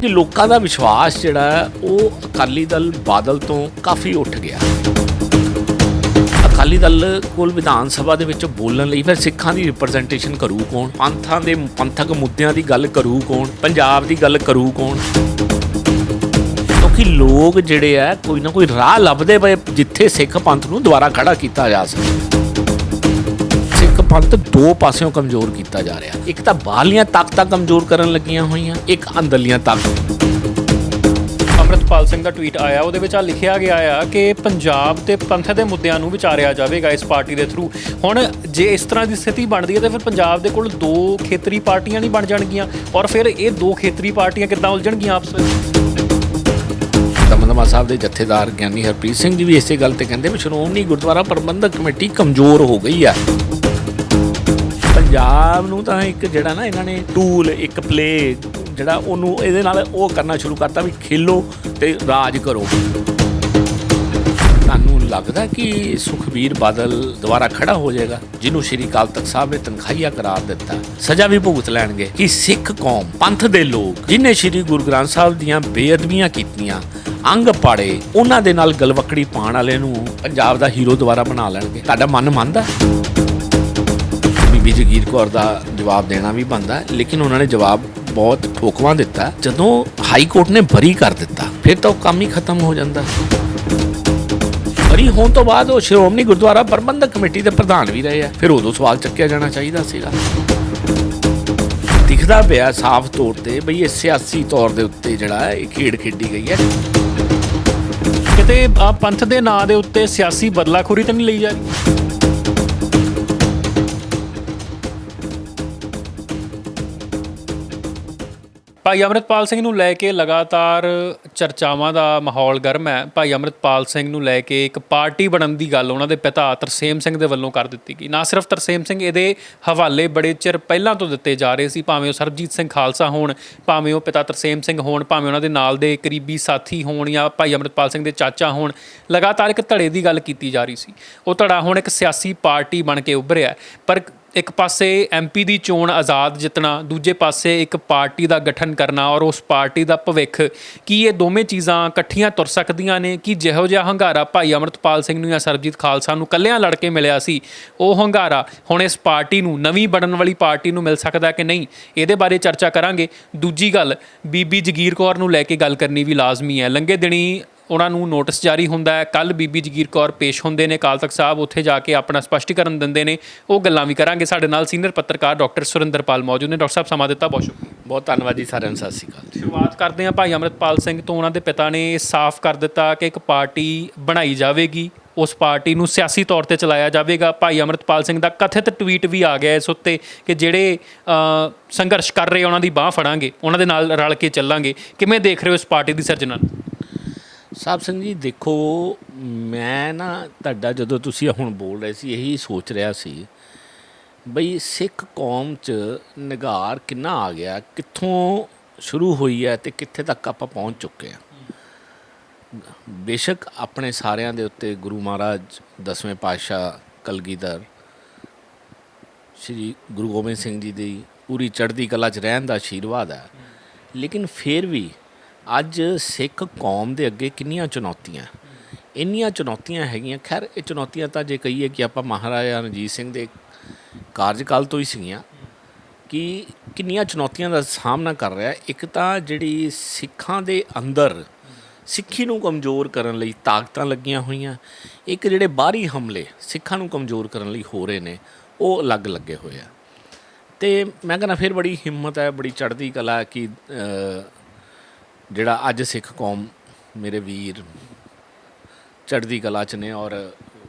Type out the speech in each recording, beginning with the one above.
ਕਿ ਲੋਕਾਂ ਦਾ ਵਿਸ਼ਵਾਸ ਜਿਹੜਾ ਉਹ ਅਕਾਲੀ ਦਲ ਬਾਦਲ ਤੋਂ ਕਾਫੀ ਉੱਠ ਗਿਆ। ਅਕਾਲੀ ਦਲ ਕੋਲ ਵਿਧਾਨ ਸਭਾ ਦੇ ਵਿੱਚ ਬੋਲਣ ਲਈ ਫਿਰ ਸਿੱਖਾਂ ਦੀ ਰਿਪਰੈਜ਼ੈਂਟੇਸ਼ਨ ਕਰੂ ਕੌਣ? ਪੰਥਾਂ ਦੇ ਪੰਥਕ ਮੁੱਦਿਆਂ ਦੀ ਗੱਲ ਕਰੂ ਕੌਣ? ਪੰਜਾਬ ਦੀ ਗੱਲ ਕਰੂ ਕੌਣ? ਕਿਉਂਕਿ ਲੋਕ ਜਿਹੜੇ ਆ ਕੋਈ ਨਾ ਕੋਈ ਰਾਹ ਲੱਭਦੇ ਪਏ ਜਿੱਥੇ ਸਿੱਖ ਪੰਥ ਨੂੰ ਦੁਬਾਰਾ ਖੜਾ ਕੀਤਾ ਜਾ ਸਕੇ। ਪੰਥ ਦੋ ਪਾਸਿਓਂ ਕਮਜ਼ੋਰ ਕੀਤਾ ਜਾ ਰਿਹਾ। ਇੱਕ ਤਾਂ ਬਾਹਰਲੀਆਂ ਤਾਕਤਾਂ ਕਮਜ਼ੋਰ ਕਰਨ ਲੱਗੀਆਂ ਹੋਈਆਂ ਇੱਕ ਅੰਦਰਲੀਆਂ ਤਾਕਤਾਂ। ਅੰਮ੍ਰਿਤਪਾਲ ਸਿੰਘ ਦਾ ਟਵੀਟ ਆਇਆ ਉਹਦੇ ਵਿੱਚ ਆ ਲਿਖਿਆ ਗਿਆ ਆ ਕਿ ਪੰਜਾਬ ਤੇ ਪੰਥ ਦੇ ਮੁੱਦਿਆਂ ਨੂੰ ਵਿਚਾਰਿਆ ਜਾਵੇਗਾ ਇਸ ਪਾਰਟੀ ਦੇ ਥਰੂ ਹੁਣ ਜੇ ਇਸ ਤਰ੍ਹਾਂ ਦੀ ਸਥਿਤੀ ਬਣਦੀ ਹੈ ਤਾਂ ਫਿਰ ਪੰਜਾਬ ਦੇ ਕੋਲ ਦੋ ਖੇਤਰੀ ਪਾਰਟੀਆਂ ਨਹੀਂ ਬਣ ਜਾਣਗੀਆਂ ਔਰ ਫਿਰ ਇਹ ਦੋ ਖੇਤਰੀ ਪਾਰਟੀਆਂ ਕਿੱਦਾਂ ਉਲਝਣਗੀਆਂ ਆਪਸ ਵਿੱਚ? ਦਮਦਮਾ ਸਾਹਿਬ ਦੇ ਜਥੇਦਾਰ ਗਿਆਨੀ ਹਰਪ੍ਰੀਤ ਸਿੰਘ ਜੀ ਵੀ ਇਸੇ ਗੱਲ ਤੇ ਕਹਿੰਦੇ ਵੀ ਸ਼੍ਰੋਮਣੀ ਗੁਰਦੁਆਰਾ ਪ੍ਰਬੰਧਕ ਕਮੇਟੀ ਕਮਜ਼ੋਰ ਹੋ ਗਈ ਆ। ਪੰਜਾਬ ਨੂੰ ਤਾਂ ਇੱਕ ਜਿਹੜਾ ਨਾ ਇਹਨਾਂ ਨੇ ਟੂਲ ਇੱਕ ਪਲੇ ਜਿਹੜਾ ਉਹਨੂੰ ਇਹਦੇ ਨਾਲ ਉਹ ਕਰਨਾ ਸ਼ੁਰੂ ਕਰਤਾ ਵੀ ਖੇਲੋ ਤੇ ਰਾਜ ਕਰੋ। ਤੁਹਾਨੂੰ ਲੱਗਦਾ ਕਿ ਸੁਖਬੀਰ ਬਾਦਲ ਦੁਬਾਰਾ ਖੜਾ ਹੋ ਜਾਏਗਾ? ਜਿਹਨੂੰ ਸ਼੍ਰੀ ਅਕਾਲ ਤਖਤ ਸਾਹਿਬ ਨੇ ਤਨਖਾਹੀਆ ਕਰਾਰ ਦਿੱਤਾ। ਸਜ਼ਾ ਵੀ ਭੁਗਤ ਲੈਣਗੇ। ਕਿ ਸਿੱਖ ਕੌਮ, ਪੰਥ ਦੇ ਲੋਕ ਜਿਨੇ ਸ਼੍ਰੀ ਗੁਰੂ ਗ੍ਰੰਥ ਸਾਹਿਬ ਦੀਆਂ ਬੇਅਦਬੀਆਂ ਕੀਤੀਆਂ, ਅੰਗ ਪਾੜੇ, ਉਹਨਾਂ ਦੇ ਨਾਲ ਗਲਵਕੜੀ ਪਾਣ ਵਾਲੇ ਨੂੰ ਪੰਜਾਬ ਦਾ ਹੀਰੋ ਦੁਬਾਰਾ ਬਣਾ ਲੈਣਗੇ। ਤੁਹਾਡਾ ਮਨ ਮੰਨਦਾ? ਬੀਬੀ ਜਗੀਰ ਕੌਰ ਦਾ ਜਵਾਬ ਦੇਣਾ ਵੀ ਬੰਦਾ ਲੇਕਿਨ ਉਹਨਾਂ ਨੇ ਜਵਾਬ ਬਹੁਤ ਠੋਕਵਾਂ ਦਿੱਤਾ। ਜਦੋਂ ਹਾਈ ਕੋਰਟ ਨੇ ਬਰੀ ਕਰ ਦਿੱਤਾ, ਫਿਰ ਤਾਂ ਉਹ ਕੰਮ ਹੀ ਖਤਮ ਹੋ ਜਾਂਦਾ। ਬਰੀ ਹੋਣ ਤੋਂ ਬਾਅਦ ਉਹ ਸ਼੍ਰੋਮਣੀ ਗੁਰਦੁਆਰਾ ਪ੍ਰਬੰਧਕ ਕਮੇਟੀ ਦੇ ਪ੍ਰਧਾਨ ਵੀ ਰਹੇ ਆ। ਫਿਰ ਉਦੋਂ ਸਵਾਲ ਚੱਕਿਆ ਜਾਣਾ ਚਾਹੀਦਾ ਸੀਗਾ। ਦਿਖਦਾ ਪਿਆ ਸਾਫ਼ ਤੌਰ ਤੇ ਬਈ ਇਹ ਸਿਆਸੀ ਤੌਰ ਦੇ ਉੱਤੇ ਜਿਹੜਾ ਇਹ ਖੇਡ ਖੇਡੀ ਗਈ ਹੈ। ਕਿਤੇ ਪੰਥ ਦੇ ਨਾਂ ਦੇ ਉੱਤੇ ਸਿਆਸੀ ਬਦਲਾਖੋਰੀ ਤਾਂ ਨਹੀਂ ਲਈ ਜਾ ਰਹੀ? ਭਾਈ ਅਮਰਿਤਪਾਲ ਸਿੰਘ ਨੂੰ ਲੈ ਕੇ ਲਗਾਤਾਰ ਚਰਚਾਵਾਂ ਦਾ ਮਾਹੌਲ ਗਰਮ ਹੈ। ਭਾਈ ਅਮਰਿਤਪਾਲ ਸਿੰਘ ਨੂੰ ਲੈ ਕੇ ਇੱਕ ਪਾਰਟੀ ਬਣਨ ਦੀ ਗੱਲ ਉਹਨਾਂ ਦੇ ਪਿਤਾ ਤਰਸੇਮ ਸਿੰਘ ਦੇ ਵੱਲੋਂ ਕਰ ਦਿੱਤੀ ਗਈ। ਨਾ ਸਿਰਫ ਤਰਸੇਮ ਸਿੰਘ, ਇਹਦੇ ਹਵਾਲੇ ਬੜੇ ਚਿਰ ਪਹਿਲਾਂ ਤੋਂ ਦਿੱਤੇ ਜਾ ਰਹੇ ਸੀ। ਭਾਵੇਂ ਉਹ ਸਰਬਜੀਤ ਸਿੰਘ ਖਾਲਸਾ ਹੋਣ, ਭਾਵੇਂ ਉਹ ਪਿਤਾ ਤਰਸੇਮ ਸਿੰਘ ਹੋਣ, ਭਾਵੇਂ ਉਹਨਾਂ ਦੇ ਨਾਲ ਦੇ ਕਰੀਬੀ ਸਾਥੀ ਹੋਣ ਜਾਂ ਭਾਈ ਅਮਰਿਤਪਾਲ ਸਿੰਘ ਦੇ ਚਾਚਾ ਹੋਣ, ਲਗਾਤਾਰ ਇੱਕ ਧੜੇ ਦੀ ਗੱਲ ਕੀਤੀ ਜਾ ਰਹੀ ਸੀ। ਉਹ ਧੜਾ ਹੁਣ ਇੱਕ ਸਿਆਸੀ ਪਾਰਟੀ ਬਣ ਕੇ ਉੱਭਰਿਆ ਪਰ ਇੱਕ ਪਾਸੇ ਐਮਪੀ ਦੀ ਚੋਣ ਆਜ਼ਾਦ ਜਿੱਤਣਾ, ਦੂਜੇ ਪਾਸੇ ਇੱਕ ਪਾਰਟੀ ਦਾ ਗਠਨ ਕਰਨਾ ਔਰ ਉਸ ਪਾਰਟੀ ਦਾ ਭਵਿੱਖ, ਕੀ ਇਹ ਦੋਵੇਂ ਚੀਜ਼ਾਂ ਇਕੱਠੀਆਂ ਤੁਰ ਸਕਦੀਆਂ ਨੇ? ਕਿ ਜਿਹੋ ਜਿਹਾ ਹੰਗਾਰਾ ਭਾਈ ਅਮਰਤਪਾਲ ਸਿੰਘ ਨੂੰ ਜਾਂ ਸਰਬਜੀਤ ਖਾਲਸਾ ਨੂੰ ਕੱਲਿਆਂ ਲੜ ਕੇ ਮਿਲਿਆ ਸੀ, ਉਹ ਹੰਗਾਰਾ ਹੁਣ ਇਸ ਪਾਰਟੀ ਨੂੰ, ਨਵੀਂ ਬਣਨ ਵਾਲੀ ਪਾਰਟੀ ਨੂੰ ਮਿਲ ਸਕਦਾ ਕਿ ਨਹੀਂ? ਇਹਦੇ ਬਾਰੇ ਚਰਚਾ ਕਰਾਂਗੇ। ਦੂਜੀ ਗੱਲ, ਬੀਬੀ ਜਗੀਰ ਕੌਰ ਨੂੰ ਲੈ ਕੇ ਗੱਲ ਕਰਨੀ ਵੀ ਲਾਜ਼ਮੀ ਹੈ। ਲੰਗੇ ਦਿਨੀ ਉਹਨਾਂ ਨੂੰ ਨੋਟਿਸ ਜਾਰੀ ਹੁੰਦਾ ਹੈ। ਕੱਲ ਬੀਬੀ ਜਗੀਰ ਕੌਰ ਪੇਸ਼ ਹੁੰਦੇ ਨੇ। ਅਕਾਲ ਤਖਤ ਸਾਹਿਬ ਉੱਥੇ ਜਾ ਕੇ ਆਪਣਾ ਸਪਸ਼ਟੀਕਰਨ ਦਿੰਦੇ ਨੇ। ਉਹ ਗੱਲਾਂ ਵੀ ਕਰਾਂਗੇ। ਸਾਡੇ ਨਾਲ ਸੀਨੀਅਰ ਪੱਤਰਕਾਰ ਡਾਕਟਰ ਸੁਰਿੰਦਰਪਾਲ ਮੌਜੂਦ ਨੇ। ਡਾਕਟਰ ਸਾਹਿਬ ਸਮਾਂ ਦਿੱਤਾ। ਬਹੁਤ ਸ਼ੁਕਰੀਆ। ਬਹੁਤ ਧੰਨਵਾਦ ਜੀ ਸਾਰਿਆਂ ਨੂੰ। ਸਤਿ ਸ਼੍ਰੀ ਅਕਾਲ ਸ਼ੁਰੂਆਤ ਕਰਦੇ ਹਾਂ ਭਾਈ ਅਮਰਿਤਪਾਲ ਸਿੰਘ ਤੋਂ। ਉਹਨਾਂ ਦੇ ਪਿਤਾ ਨੇ ਸਾਫ਼ ਕਰ ਦਿੱਤਾ ਕਿ ਇੱਕ ਪਾਰਟੀ ਬਣਾਈ ਜਾਵੇਗੀ। ਉਸ ਪਾਰਟੀ ਨੂੰ ਸਿਆਸੀ ਤੌਰ ਤੇ ਚਲਾਇਆ ਜਾਵੇਗਾ। ਭਾਈ ਅਮਰਿਤਪਾਲ ਸਿੰਘ ਦਾ ਕਥਿਤ ਟਵੀਟ ਵੀ ਆ ਗਿਆ ਇਸ ਉੱਤੇ ਕਿ ਜਿਹੜੇ ਸੰਘਰਸ਼ ਕਰ ਰਹੇ ਉਹਨਾਂ ਦੀ ਬਾਹ ਫੜਾਂਗੇ। ਉਹਨਾਂ ਦੇ ਨਾਲ ਰਲ ਕੇ ਚੱਲਾਂਗੇ। ਕਿਵੇਂ ਦੇਖ ਰਹੇ ਹੋ ਇਸ ਪਾਰਟੀ ਦੀ ਸਿਰਜਣਾ? ਸਾਹਿਬ ਸਿੰਘ ਜੀ, ਦੇਖੋ, ਮੈਂ ਨਾ ਤੁਹਾਡਾ ਜਦੋਂ ਤੁਸੀਂ ਹੁਣ ਬੋਲ ਰਹੇ ਸੀ, ਇਹੀ ਸੋਚ ਰਿਹਾ ਸੀ ਬਈ ਸਿੱਖ ਕੌਮ 'ਚ ਨਿਗਾਰ ਕਿੰਨਾ ਆ ਗਿਆ, ਕਿੱਥੋਂ ਸ਼ੁਰੂ ਹੋਈ ਹੈ ਤੇ ਕਿੱਥੇ ਤੱਕ ਆਪਾਂ ਪਹੁੰਚ ਚੁੱਕੇ ਹਾਂ। ਬੇਸ਼ੱਕ ਆਪਣੇ ਸਾਰਿਆਂ ਦੇ ਉੱਤੇ ਗੁਰੂ ਮਹਾਰਾਜ, ਦਸਵੇਂ ਪਾਤਸ਼ਾਹ, ਕਲਗੀਧਰ, ਸ੍ਰੀ ਗੁਰੂ ਗੋਬਿੰਦ ਸਿੰਘ ਜੀ ਦੀ ਪੂਰੀ ਚੜ੍ਹਦੀ ਕਲਾ 'ਚ ਰਹਿਣ ਦਾ ਆਸ਼ੀਰਵਾਦ ਹੈ। ਲੇਕਿਨ ਫਿਰ ਵੀ ਅੱਜ ਸਿੱਖ ਕੌਮ ਦੇ ਅੱਗੇ ਕਿੰਨੀਆਂ ਚੁਣੌਤੀਆਂ? ਇੰਨੀਆਂ ਚੁਣੌਤੀਆਂ ਹੈਗੀਆਂ। ਖੈਰ, ਇਹ ਚੁਣੌਤੀਆਂ ਤਾਂ ਜੇ ਕਹੀਏ ਕਿ ਆਪਾਂ ਮਹਾਰਾਜਾ ਰਣਜੀਤ ਸਿੰਘ ਦੇ ਕਾਰਜਕਾਲ ਤੋਂ ਹੀ ਸੀਗੀਆਂ, ਕਿ ਕਿੰਨੀਆਂ ਚੁਣੌਤੀਆਂ ਦਾ ਸਾਹਮਣਾ ਕਰ ਰਿਹਾ। ਇੱਕ ਤਾਂ ਜਿਹੜੀ ਸਿੱਖਾਂ ਦੇ ਅੰਦਰ ਸਿੱਖੀ ਨੂੰ ਕਮਜ਼ੋਰ ਕਰਨ ਲਈ ਤਾਕਤਾਂ ਲੱਗੀਆਂ ਹੋਈਆਂ, ਇੱਕ ਜਿਹੜੇ ਬਾਹਰੀ ਹਮਲੇ ਸਿੱਖਾਂ ਨੂੰ ਕਮਜ਼ੋਰ ਕਰਨ ਲਈ ਹੋ ਰਹੇ ਨੇ, ਉਹ ਅਲੱਗ ਲੱਗੇ ਹੋਏ ਆ। ਤੇ ਮੈਂ ਕਹਿੰਦਾ ਫਿਰ ਬੜੀ ਹਿੰਮਤ ਹੈ, ਬੜੀ ਚੜ੍ਹਦੀ ਕਲਾ ਕਿ ਜਿਹੜਾ ਅੱਜ ਸਿੱਖ ਕੌਮ ਮੇਰੇ ਵੀਰ ਚੜ੍ਹਦੀ ਕਲਾ ਚ ਨੇ ਔਰ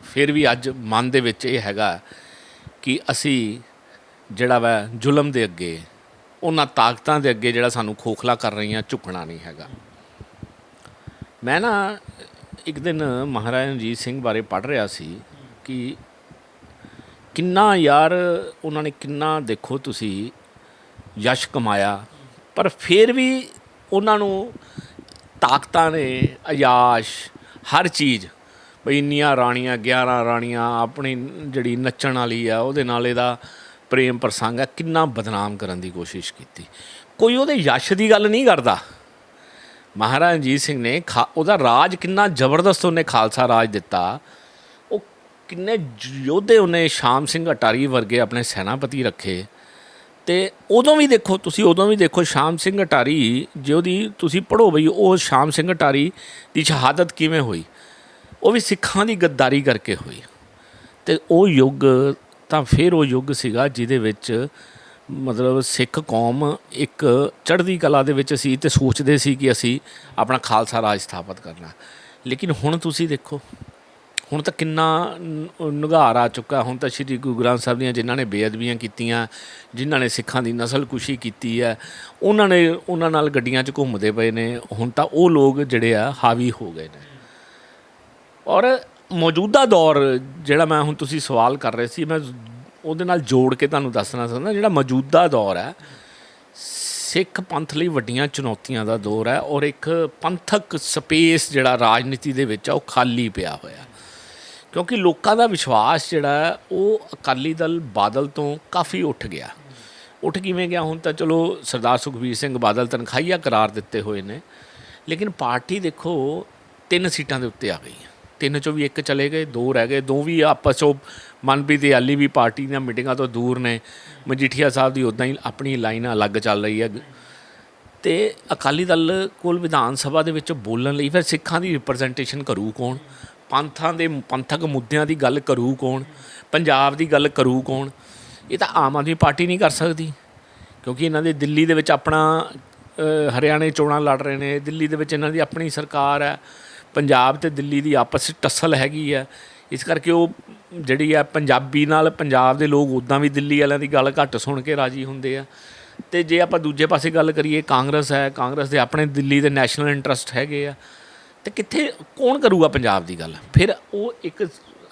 ਫਿਰ ਵੀ ਅੱਜ ਮਨ ਦੇ ਵਿੱਚ ਇਹ ਹੈਗਾ ਕਿ ਅਸੀਂ ਜਿਹੜਾ ਵਾ ਜ਼ੁਲਮ ਦੇ ਅੱਗੇ, ਉਹਨਾਂ ਤਾਕਤਾਂ ਦੇ ਅੱਗੇ ਜਿਹੜਾ ਸਾਨੂੰ ਖੋਖਲਾ ਕਰ ਰਹੀਆਂ, ਝੁਕਣਾ ਨਹੀਂ ਹੈਗਾ। ਮੈਂ ਨਾ ਇੱਕ ਦਿਨ ਮਹਾਰਾਜਾ ਰਣਜੀਤ ਸਿੰਘ ਬਾਰੇ ਪੜ੍ਹ ਰਿਹਾ ਸੀ ਕਿ ਕਿੰਨਾ ਯਾਰ ਉਹਨਾਂ ਨੇ ਕਿੰਨਾ ਦੇਖੋ ਤੁਸੀਂ ਯਸ਼ ਕਮਾਇਆ, ਪਰ ਫਿਰ ਵੀ ਉਹਨਾਂ ਨੂੰ ਤਾਕਤਾਂ ਨੇ, ਅਯਾਸ਼, ਹਰ ਚੀਜ਼। ਬਈ ਇੰਨੀਆਂ ਰਾਣੀਆਂ 11 ਰਾਣੀਆਂ, ਆਪਣੀ ਜਿਹੜੀ ਨੱਚਣ ਵਾਲੀ ਆ, ਉਹਦੇ ਨਾਲ ਇਹਦਾ ਪ੍ਰੇਮ ਪ੍ਰਸੰਗ ਹੈ ਕਿੰਨਾ ਬਦਨਾਮ ਕਰਨ ਦੀ ਕੋਸ਼ਿਸ਼ ਕੀਤੀ। ਕੋਈ ਉਹਦੇ ਯਸ਼ ਦੀ ਗੱਲ ਨਹੀਂ ਕਰਦਾ। ਮਹਾਰਾਜਾ ਰਣਜੀਤ ਸਿੰਘ ਨੇ ਖਾ- ਉਹਦਾ ਰਾਜ ਕਿੰਨਾ ਜ਼ਬਰਦਸਤ ਉਹਨੇ ਖਾਲਸਾ ਰਾਜ ਦਿੱਤਾ। ਉਹ ਕਿੰਨੇ ਯੋਧੇ ਉਹਨੇ ਸ਼ਾਮ ਸਿੰਘ ਅਟਾਰੀ ਵਰਗੇ ਆਪਣੇ ਸੈਨਾਪਤੀ ਰੱਖੇ। ਤੇ ਉਦੋਂ ਵੀ ਦੇਖੋ, ਤੁਸੀਂ ਉਦੋਂ ਵੀ ਦੇਖੋ ਸ਼ਾਮ ਸਿੰਘ ਅਟਾਰੀ, ਜੇ ਤੁਸੀਂ ਪੜ੍ਹੋ ਬਈ, ਉਹ ਸ਼ਾਮ ਸਿੰਘ ਅਟਾਰੀ ਦੀ ਸ਼ਹਾਦਤ ਕਿਵੇਂ ਹੋਈ? ਉਹ ਵੀ ਸਿੱਖਾਂ ਦੀ ਗੱਦਾਰੀ ਕਰਕੇ ਹੋਈ। ਤੇ ਉਹ ਯੁੱਗ ਤਾਂ ਫਿਰ ਉਹ ਯੁੱਗ ਸੀਗਾ ਜਿਹਦੇ ਵਿੱਚ ਮਤਲਬ ਸਿੱਖ ਕੌਮ ਇੱਕ ਚੜ੍ਹਦੀ ਕਲਾ ਦੇ ਵਿੱਚ ਸੀ ਤੇ ਸੋਚਦੇ ਸੀ ਕਿ ਅਸੀਂ ਆਪਣਾ ਖਾਲਸਾ ਰਾਜ ਸਥਾਪਿਤ ਕਰਨਾ। ਲੇਕਿਨ ਹੁਣ ਤੁਸੀਂ ਦੇਖੋ ਹੁਣ ਤਾਂ ਕਿੰਨਾ ਨ- ਨਿਘਾਰ ਆ ਚੁੱਕਾ। ਹੁਣ ਤਾਂ ਸ੍ਰੀ ਗੁਰੂ ਗ੍ਰੰਥ ਸਾਹਿਬ ਦੀਆਂ ਜਿਨ੍ਹਾਂ ਨੇ ਬੇਅਦਬੀਆਂ ਕੀਤੀਆਂ, ਜਿਨ੍ਹਾਂ ਨੇ ਸਿੱਖਾਂ ਦੀ ਨਸਲਕੁਸ਼ੀ ਕੀਤੀ ਹੈ, ਉਹਨਾਂ ਨੇ ਉਹਨਾਂ ਨਾਲ ਗੱਡੀਆਂ 'ਚ ਘੁੰਮਦੇ ਪਏ ਨੇ। ਹੁਣ ਤਾਂ ਉਹ ਲੋਕ ਜਿਹੜੇ ਆ, ਹਾਵੀ ਹੋ ਗਏ ਨੇ। ਔਰ ਮੌਜੂਦਾ ਦੌਰ ਜਿਹੜਾ ਮੈਂ ਹੁਣ ਤੁਸੀਂ ਸਵਾਲ ਕਰ ਰਹੇ ਸੀ, ਮੈਂ ਉਹਦੇ ਨਾਲ ਜੋੜ ਕੇ ਤੁਹਾਨੂੰ ਦੱਸਣਾ ਚਾਹੁੰਦਾ, ਜਿਹੜਾ ਮੌਜੂਦਾ ਦੌਰ ਹੈ, ਸਿੱਖ ਪੰਥ ਲਈ ਵੱਡੀਆਂ ਚੁਣੌਤੀਆਂ ਦਾ ਦੌਰ ਹੈ ਔਰ ਇੱਕ ਪੰਥਕ ਸਪੇਸ ਜਿਹੜਾ ਰਾਜਨੀਤੀ ਦੇ ਵਿੱਚ ਆ, ਉਹ ਖਾਲੀ ਪਿਆ ਹੋਇਆ। ਕਿਉਂਕਿ ਲੋਕਾਂ ਦਾ ਵਿਸ਼ਵਾਸ ਜਿਹੜਾ ਉਹ ਅਕਾਲੀ ਦਲ ਬਾਦਲ ਤੋਂ ਕਾਫੀ ਉੱਠ ਗਿਆ। ਉੱਠ ਕਿਵੇਂ ਗਿਆ? ਹੁਣ ਤਾਂ ਚਲੋ ਸਰਦਾਰ ਸੁਖਬੀਰ ਸਿੰਘ ਬਾਦਲ ਤਨਖਾਹੀਆ ਕਰਾਰ ਦਿੱਤੇ ਹੋਏ ਨੇ, ਲੇਕਿਨ ਪਾਰਟੀ ਦੇਖੋ, ਤਿੰਨ ਸੀਟਾਂ ਦੇ ਉੱਤੇ ਆ ਗਈ ਹੈ। ਤਿੰਨ ਚੋਂ ਵੀ ਇੱਕ ਚਲੇ ਗਏ, ਦੋ ਰਹਿ ਗਏ, ਦੋ ਵੀ ਆਪਸ ਚੋਂ ਮਨਪ੍ਰੀਤ ਇਆਲੀ ਵੀ ਪਾਰਟੀ ਦੀਆਂ ਮੀਟਿੰਗਾਂ ਤੋਂ ਦੂਰ ਨੇ। ਮਜੀਠੀਆ ਸਾਹਿਬ ਦੀ ਉਦਾਂ ਹੀ ਆਪਣੀ ਲਾਈਨ ਅਲੱਗ ਚੱਲ ਰਹੀ ਹੈ। ਤੇ ਅਕਾਲੀ ਦਲ ਕੋਲ ਵਿਧਾਨ ਸਭਾ ਦੇ ਵਿੱਚ ਬੋਲਣ ਲਈ ਫਿਰ ਸਿੱਖਾਂ ਦੀ ਰਿਪਰੈਜ਼ੈਂਟੇਸ਼ਨ ਕਰੂ ਕੌਣ? ਪੰਥਾਂ ਦੇ ਪੰਥਕ ਮੁੱਦਿਆਂ ਦੀ ਗੱਲ ਕਰੂ ਕੌਣ? ਪੰਜਾਬ ਦੀ ਗੱਲ ਕਰੂ ਕੌਣ? ਇਹ ਤਾਂ ਆਮ ਆਦਮੀ ਪਾਰਟੀ ਨਹੀਂ ਕਰ ਸਕਦੀ, ਕਿਉਂਕਿ ਇਹਨਾਂ ਦੇ ਦਿੱਲੀ ਦੇ ਵਿੱਚ ਆਪਣਾ ਹਰਿਆਣੇ ਚੋਣਾਂ ਲੜ ਰਹੇ ਨੇ, ਦਿੱਲੀ ਦੇ ਵਿੱਚ ਇਹਨਾਂ ਦੀ ਆਪਣੀ ਸਰਕਾਰ ਹੈ, ਪੰਜਾਬ ਤੇ ਦਿੱਲੀ ਦੀ ਆਪਸ ਵਿੱਚ ਟੱਸਲ ਹੈਗੀ ਹੈ। ਇਸ ਕਰਕੇ ਉਹ ਜਿਹੜੀ ਆ ਪੰਜਾਬੀ ਨਾਲ ਪੰਜਾਬ ਦੇ ਲੋਕ ਉਦਾਂ ਵੀ ਦਿੱਲੀ ਵਾਲਿਆਂ ਦੀ ਗੱਲ ਘੱਟ ਸੁਣ ਕੇ ਰਾਜੀ ਹੁੰਦੇ ਆ। ਤੇ ਜੇ ਆਪਾਂ ਦੂਜੇ ਪਾਸੇ ਗੱਲ ਕਰੀਏ, ਕਾਂਗਰਸ ਹੈ, ਕਾਂਗਰਸ ਦੇ ਆਪਣੇ ਦਿੱਲੀ ਦੇ ਨੈਸ਼ਨਲ ਇੰਟਰਸਟ ਹੈਗੇ ਆ। ਤੇ ਕਿੱਥੇ ਕੌਣ ਕਰੂਗਾ ਪੰਜਾਬ ਦੀ ਗੱਲ? ਫਿਰ ਉਹ ਇੱਕ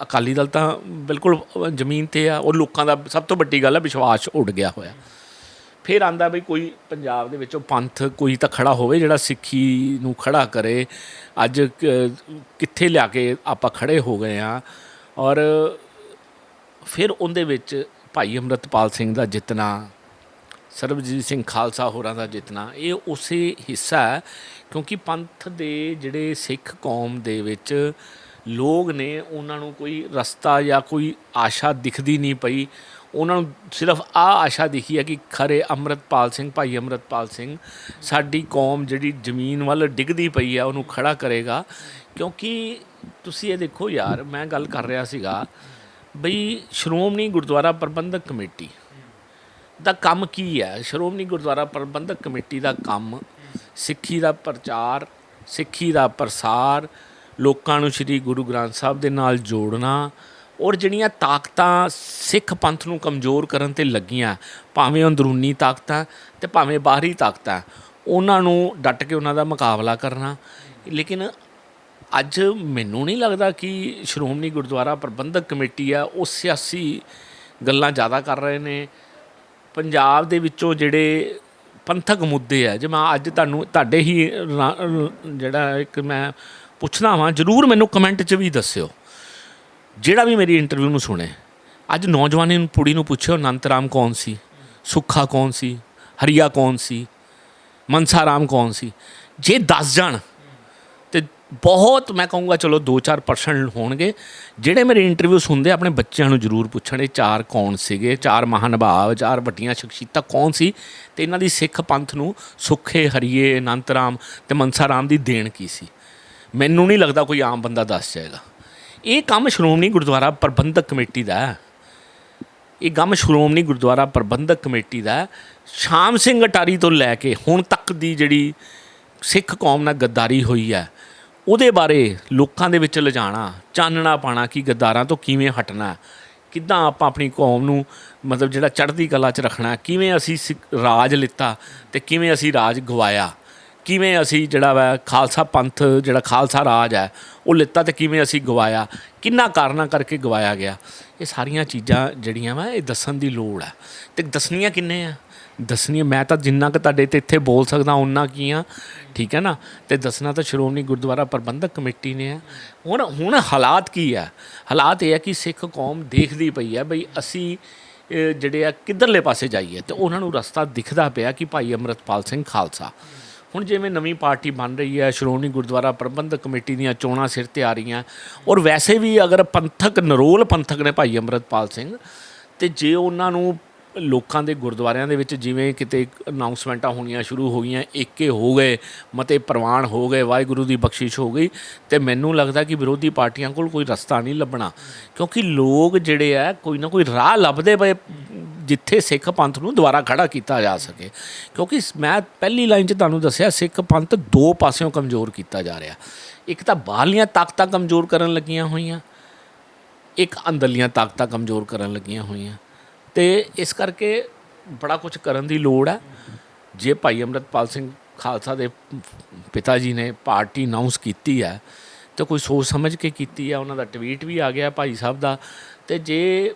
ਅਕਾਲੀ ਦਲ ਤਾਂ ਬਿਲਕੁਲ ਜ਼ਮੀਨ ਤੇ ਆ, ਉਹ ਲੋਕਾਂ ਦਾ ਸਭ ਤੋਂ ਵੱਡੀ ਗੱਲ ਹੈ ਵਿਸ਼ਵਾਸ ਉੱਡ ਗਿਆ ਹੋਇਆ। ਫਿਰ ਆਂਦਾ ਵੀ ਕੋਈ ਪੰਜਾਬ ਦੇ ਵਿੱਚੋਂ ਪੰਥ ਕੋਈ ਤਾਂ ਖੜਾ ਹੋਵੇ ਜਿਹੜਾ ਸਿੱਖੀ ਨੂੰ ਖੜਾ ਕਰੇ। ਅੱਜ ਕਿੱਥੇ ਲਿਆ ਕੇ ਆਪਾਂ ਖੜੇ ਹੋ ਗਏ ਆ। ਔਰ ਫਿਰ ਉਹਦੇ ਵਿੱਚ ਭਾਈ ਅੰਮ੍ਰਿਤਪਾਲ ਸਿੰਘ ਦਾ ਜਿੱਤਣਾ ਸਰਬਜੀਤ ਸਿੰਘ ਖਾਲਸਾ ਹੋਰਾਂ ਦਾ ਜਿੱਤਣਾ, ਇਹ ਉਸੇ ਹਿੱਸਾ ਹੈ, ਕਿਉਂਕਿ ਪੰਥ ਦੇ ਜਿਹੜੇ ਸਿੱਖ ਕੌਮ ਦੇ ਵਿੱਚ ਲੋਕ ਨੇ, ਉਹਨਾਂ ਨੂੰ ਕੋਈ ਰਸਤਾ ਜਾਂ ਕੋਈ ਆਸ਼ਾ ਦਿਖਦੀ ਨਹੀਂ ਪਈ। ਉਹਨਾਂ ਨੂੰ ਸਿਰਫ ਆ ਆਸ਼ਾ ਦਿਖੀ ਹੈ ਕਿ ਖਰੇ ਅੰਮ੍ਰਿਤਪਾਲ ਸਿੰਘ, ਭਾਈ ਅੰਮ੍ਰਿਤਪਾਲ ਸਿੰਘ, ਸਾਡੀ ਕੌਮ ਜਿਹੜੀ ਜ਼ਮੀਨ ਵੱਲ ਡਿੱਗਦੀ ਪਈ ਹੈ, ਉਹਨੂੰ ਖੜਾ ਕਰੇਗਾ। ਕਿਉਂਕਿ ਤੁਸੀਂ ਇਹ ਦੇਖੋ ਯਾਰ, ਮੈਂ ਗੱਲ ਕਰ ਰਿਹਾ ਸੀਗਾ, ਬਈ ਸ਼੍ਰੋਮਣੀ ਗੁਰਦੁਆਰਾ ਪ੍ਰਬੰਧਕ ਕਮੇਟੀ ਦਾ ਕੰਮ ਕੀ ਹੈ? ਸ਼੍ਰੋਮਣੀ ਗੁਰਦੁਆਰਾ ਪ੍ਰਬੰਧਕ ਕਮੇਟੀ ਦਾ ਕੰਮ, ਸਿੱਖੀ ਦਾ ਪ੍ਰਚਾਰ, ਸਿੱਖੀ ਦਾ ਪ੍ਰਸਾਰ, ਲੋਕਾਂ ਨੂੰ ਸ੍ਰੀ ਗੁਰੂ ਗ੍ਰੰਥ ਸਾਹਿਬ ਦੇ ਨਾਲ ਜੋੜਨਾ ਔਰ ਜਿਹੜੀਆਂ ਤਾਕਤਾਂ ਸਿੱਖ ਪੰਥ ਨੂੰ ਕਮਜ਼ੋਰ ਕਰਨ ਤੇ ਲੱਗੀਆਂ, ਭਾਵੇਂ ਅੰਦਰੂਨੀ ਤਾਕਤਾਂ ਤੇ ਭਾਵੇਂ ਬਾਹਰੀ ਤਾਕਤਾਂ, ਉਹਨਾਂ ਨੂੰ ਡਟ ਕੇ ਉਹਨਾਂ ਦਾ ਮੁਕਾਬਲਾ ਕਰਨਾ। ਲੇਕਿਨ ਅੱਜ ਮੈਨੂੰ ਨਹੀਂ ਲੱਗਦਾ ਕਿ ਸ਼੍ਰੋਮਣੀ ਗੁਰਦੁਆਰਾ ਪ੍ਰਬੰਧਕ ਕਮੇਟੀ ਆ, ਉਹ ਸਿਆਸੀ ਗੱਲਾਂ ਜ਼ਿਆਦਾ ਕਰ ਰਹੇ ਨੇ ਪੰਜਾਬ ਦੇ ਵਿੱਚੋਂ ਜਿਹੜੇ ਪੰਥਕ ਮੁੱਦੇ ਆ, ਜੇ ਮੈਂ ਅੱਜ ਤੁਹਾਨੂੰ, ਤੁਹਾਡੇ ਹੀ ਜਿਹੜਾ ਇੱਕ ਮੈਂ ਪੁੱਛਣਾ ਵਾਂ, ਜਰੂਰ ਮੈਨੂੰ ਕਮੈਂਟ 'ਚ ਵੀ ਦੱਸਿਓ। ਜਿਹੜਾ ਵੀ ਮੇਰੀ ਇੰਟਰਵਿਊ ਨੂੰ ਸੁਣੇ ਅੱਜ ਨੌਜਵਾਨੀ ਨੂੰ ਪੁੜੀ ਨੂੰ ਪੁੱਛਿਓ ਅਨੰਤ ਰਾਮ ਕੌਣ ਸੀ? ਸੁੱਖਾ ਕੌਣ ਸੀ? ਹਰੀਆ ਕੌਣ ਸੀ? ਮਨਸਾ ਰਾਮ ਕੌਣ ਸੀ? ਜੇ ਦੱਸ ਜਾਣ ਬਹੁਤ, ਮੈਂ ਕਹੂੰਗਾ ਚਲੋ 2-4% ਹੋਣਗੇ। ਜਿਹੜੇ ਮੇਰੇ ਇੰਟਰਵਿਊ ਸੁਣਦੇ ਆਪਣੇ ਬੱਚਿਆਂ ਨੂੰ ਜ਼ਰੂਰ ਪੁੱਛਣ, ਇਹ ਚਾਰ ਕੌਣ ਸੀਗੇ? ਚਾਰ ਮਹਾਨਭਾਵ, ਚਾਰ ਵੱਡੀਆਂ ਸ਼ਖਸੀਅਤਾਂ ਕੌਣ ਸੀ? ਤੇ ਇਹਨਾਂ ਦੀ ਸਿੱਖ ਪੰਥ ਨੂੰ ਸੁੱਖੇ, ਹਰੀਏ ਅਨੰਤ ਰਾਮ ਤੇ ਮਨਸਾ ਰਾਮ ਦੀ ਦੇਣ ਕੀ ਸੀ? ਮੈਨੂੰ ਨਹੀਂ ਲੱਗਦਾ ਕੋਈ ਆਮ ਬੰਦਾ ਦੱਸ ਜਾਏਗਾ। ਇਹ ਕੰਮ ਸ਼੍ਰੋਮਣੀ ਗੁਰਦੁਆਰਾ ਪ੍ਰਬੰਧਕ ਕਮੇਟੀ ਦਾ ਹੈ। ਇਹ ਕੰਮ ਸ਼੍ਰੋਮਣੀ ਗੁਰਦੁਆਰਾ ਪ੍ਰਬੰਧਕ ਕਮੇਟੀ ਦਾ ਸ਼ਾਮ ਸਿੰਘ ਅਟਾਰੀ ਤੋਂ ਲੈ ਕੇ ਹੁਣ ਤੱਕ ਦੀ ਜਿਹੜੀ ਸਿੱਖ ਕੌਮ ਨਾਲ ਗੱਦਾਰੀ ਹੋਈ ਹੈ ਉਹਦੇ ਬਾਰੇ ਲੋਕਾਂ ਦੇ ਵਿੱਚ ਲਿਜਾਣਾ, ਚਾਨਣਾ ਪਾਣਾ ਕਿ ਗੱਦਾਰਾਂ ਤੋਂ ਕਿਵੇਂ ਹਟਣਾ, ਕਿੱਦਾਂ ਆਪਾਂ ਆਪਣੀ ਕੌਮ ਨੂੰ ਮਤਲਬ ਜਿਹੜਾ ਚੜ੍ਹਦੀ ਕਲਾ 'ਚ ਰੱਖਣਾ, ਕਿਵੇਂ ਅਸੀਂ ਸਿੱਖ- ਰਾਜ ਲਿੱਤਾ ਤੇ ਕਿਵੇਂ ਅਸੀਂ ਰਾਜ ਗਵਾਇਆ, ਕਿਵੇਂ ਅਸੀਂ ਜਿਹੜਾ ਵਾ ਖਾਲਸਾ ਪੰਥ, ਜਿਹੜਾ ਖਾਲਸਾ ਰਾਜ ਹੈ, ਉਹ ਲਿੱਤਾ ਤੇ ਕਿਵੇਂ ਅਸੀਂ ਗਵਾਇਆ, ਕਿੰਨਾ ਕਾਰਨਾਂ ਕਰਕੇ ਗਵਾਇਆ ਗਿਆ। ਇਹ ਸਾਰੀਆਂ ਚੀਜ਼ਾਂ ਜਿਹੜੀਆਂ ਵਾ ਇਹ ਦੱਸਣ ਦੀ ਲੋੜ ਹੈ। ਤੇ ਦੱਸਣੀਆਂ ਕਿੰਨੇ ਆ? ਦੱਸਣੀ ਮੈਂ ਤਾਂ ਜਿੰਨਾ ਕਿ ਤੁਹਾਡੇ ਤੇ ਇੱਥੇ ਬੋਲ ਸਕਦਾ ਉਹਨਾਂ ਕੀ ਆ। ਠੀਕ ਹੈ ਨਾ? ਤੇ ਦੱਸਣਾ ਤਾਂ ਸ਼੍ਰੋਮਣੀ ਗੁਰਦੁਆਰਾ ਪ੍ਰਬੰਧਕ ਕਮੇਟੀ ਨੇ ਆ। ਹੁਣ ਹੁਣ ਹਾਲਾਤ ਕੀ ਆ? ਹਾਲਾਤ ਇਹ ਆ ਕਿ ਸਿੱਖ ਕੌਮ ਦੇਖਦੀ ਪਈ ਆ ਬਈ ਅਸੀਂ ਜਿਹੜੇ ਆ ਕਿੱਧਰਲੇ ਪਾਸੇ ਜਾਈਏ ਤੇ ਉਹਨਾਂ ਨੂੰ ਰਸਤਾ ਦਿਖਦਾ ਪਿਆ ਕਿ ਭਾਈ ਅੰਮ੍ਰਿਤਪਾਲ ਸਿੰਘ ਖਾਲਸਾ। ਹੁਣ ਜਿਵੇਂ ਨਵੀਂ ਪਾਰਟੀ ਬਣ ਰਹੀ ਹੈ ਸ਼੍ਰੋਮਣੀ ਗੁਰਦੁਆਰਾ ਪ੍ਰਬੰਧਕ ਕਮੇਟੀ ਦੀਆਂ ਚੋਣਾਂ ਸਿਰ ਤੇ ਆ ਰਹੀਆਂ। ਔਰ ਵੈਸੇ ਵੀ ਅਗਰ ਪੰਥਕ ਨਰੋਲ ਪੰਥਕ ਨੇ ਭਾਈ ਅੰਮ੍ਰਿਤਪਾਲ ਸਿੰਘ, ਤੇ ਜੇ ਉਹਨਾਂ ਨੂੰ ਲੋਕਾਂ ਦੇ ਗੁਰਦੁਆਰਿਆਂ ਦੇ ਵਿੱਚ ਜਿਵੇਂ ਕਿਤੇ ਅਨਾਉਂਸਮੈਂਟਾਂ ਹੋਣੀਆਂ ਸ਼ੁਰੂ ਹੋ ਗਈਆਂ, ਏਕੇ ਹੋ ਗਏ, ਮਤੇ ਪ੍ਰਵਾਨ ਹੋ ਗਏ, ਵਾਹਿਗੁਰੂ ਦੀ ਬਖਸ਼ਿਸ਼ ਹੋ ਗਈ, ਤੇ ਮੈਨੂੰ ਲੱਗਦਾ ਕਿ ਵਿਰੋਧੀ ਪਾਰਟੀਆਂ ਕੋਲ ਕੋਈ ਰਸਤਾ ਨਹੀਂ ਲੱਭਣਾ। ਕਿਉਂਕਿ ਲੋਕ ਜਿਹੜੇ ਆ, ਕੋਈ ਨਾ ਕੋਈ ਰਾਹ ਲੱਭਦੇ ਪਏ, ਜਿੱਥੇ ਸਿੱਖ ਪੰਥ ਨੂੰ ਦੁਬਾਰਾ ਖੜਾ ਕੀਤਾ ਜਾ ਸਕੇ। ਕਿਉਂਕਿ ਮੈਂ ਪਹਿਲੀ ਲਾਈਨ 'ਚ ਤੁਹਾਨੂੰ ਦੱਸਿਆ, ਸਿੱਖ ਪੰਥ ਦੋ ਪਾਸਿਓਂ ਕਮਜ਼ੋਰ ਕੀਤਾ ਜਾ ਰਿਹਾ। ਇੱਕ ਤਾਂ ਬਾਹਰਲੀਆਂ ਤਾਕਤਾਂ ਕਮਜ਼ੋਰ ਕਰਨ ਲੱਗੀਆਂ ਹੋਈਆਂ, ਇੱਕ ਅੰਦਰਲੀਆਂ ਤਾਕਤਾਂ ਕਮਜ਼ੋਰ ਕਰਨ ਲੱਗੀਆਂ ਹੋਈਆਂ। ਤੇ ਇਸ ਕਰਕੇ ਬੜਾ ਕੁਝ ਕਰਨ ਦੀ ਲੋੜ ਹੈ। ਜੇ ਭਾਈ ਅੰਮ੍ਰਿਤਪਾਲ ਸਿੰਘ ਖਾਲਸਾ ਦੇ ਪਿਤਾ ਜੀ ਨੇ ਪਾਰਟੀ ਅਨਾਉਂਸ ਕੀਤੀ ਹੈ, ਤਾਂ ਕੋਈ ਸੋਚ ਸਮਝ ਕੇ ਕੀਤੀ ਹੈ। ਉਹਨਾਂ ਦਾ ਟਵੀਟ ਵੀ ਆ ਗਿਆ ਭਾਈ ਸਾਹਿਬ ਦਾ। ਤੇ ਜੇ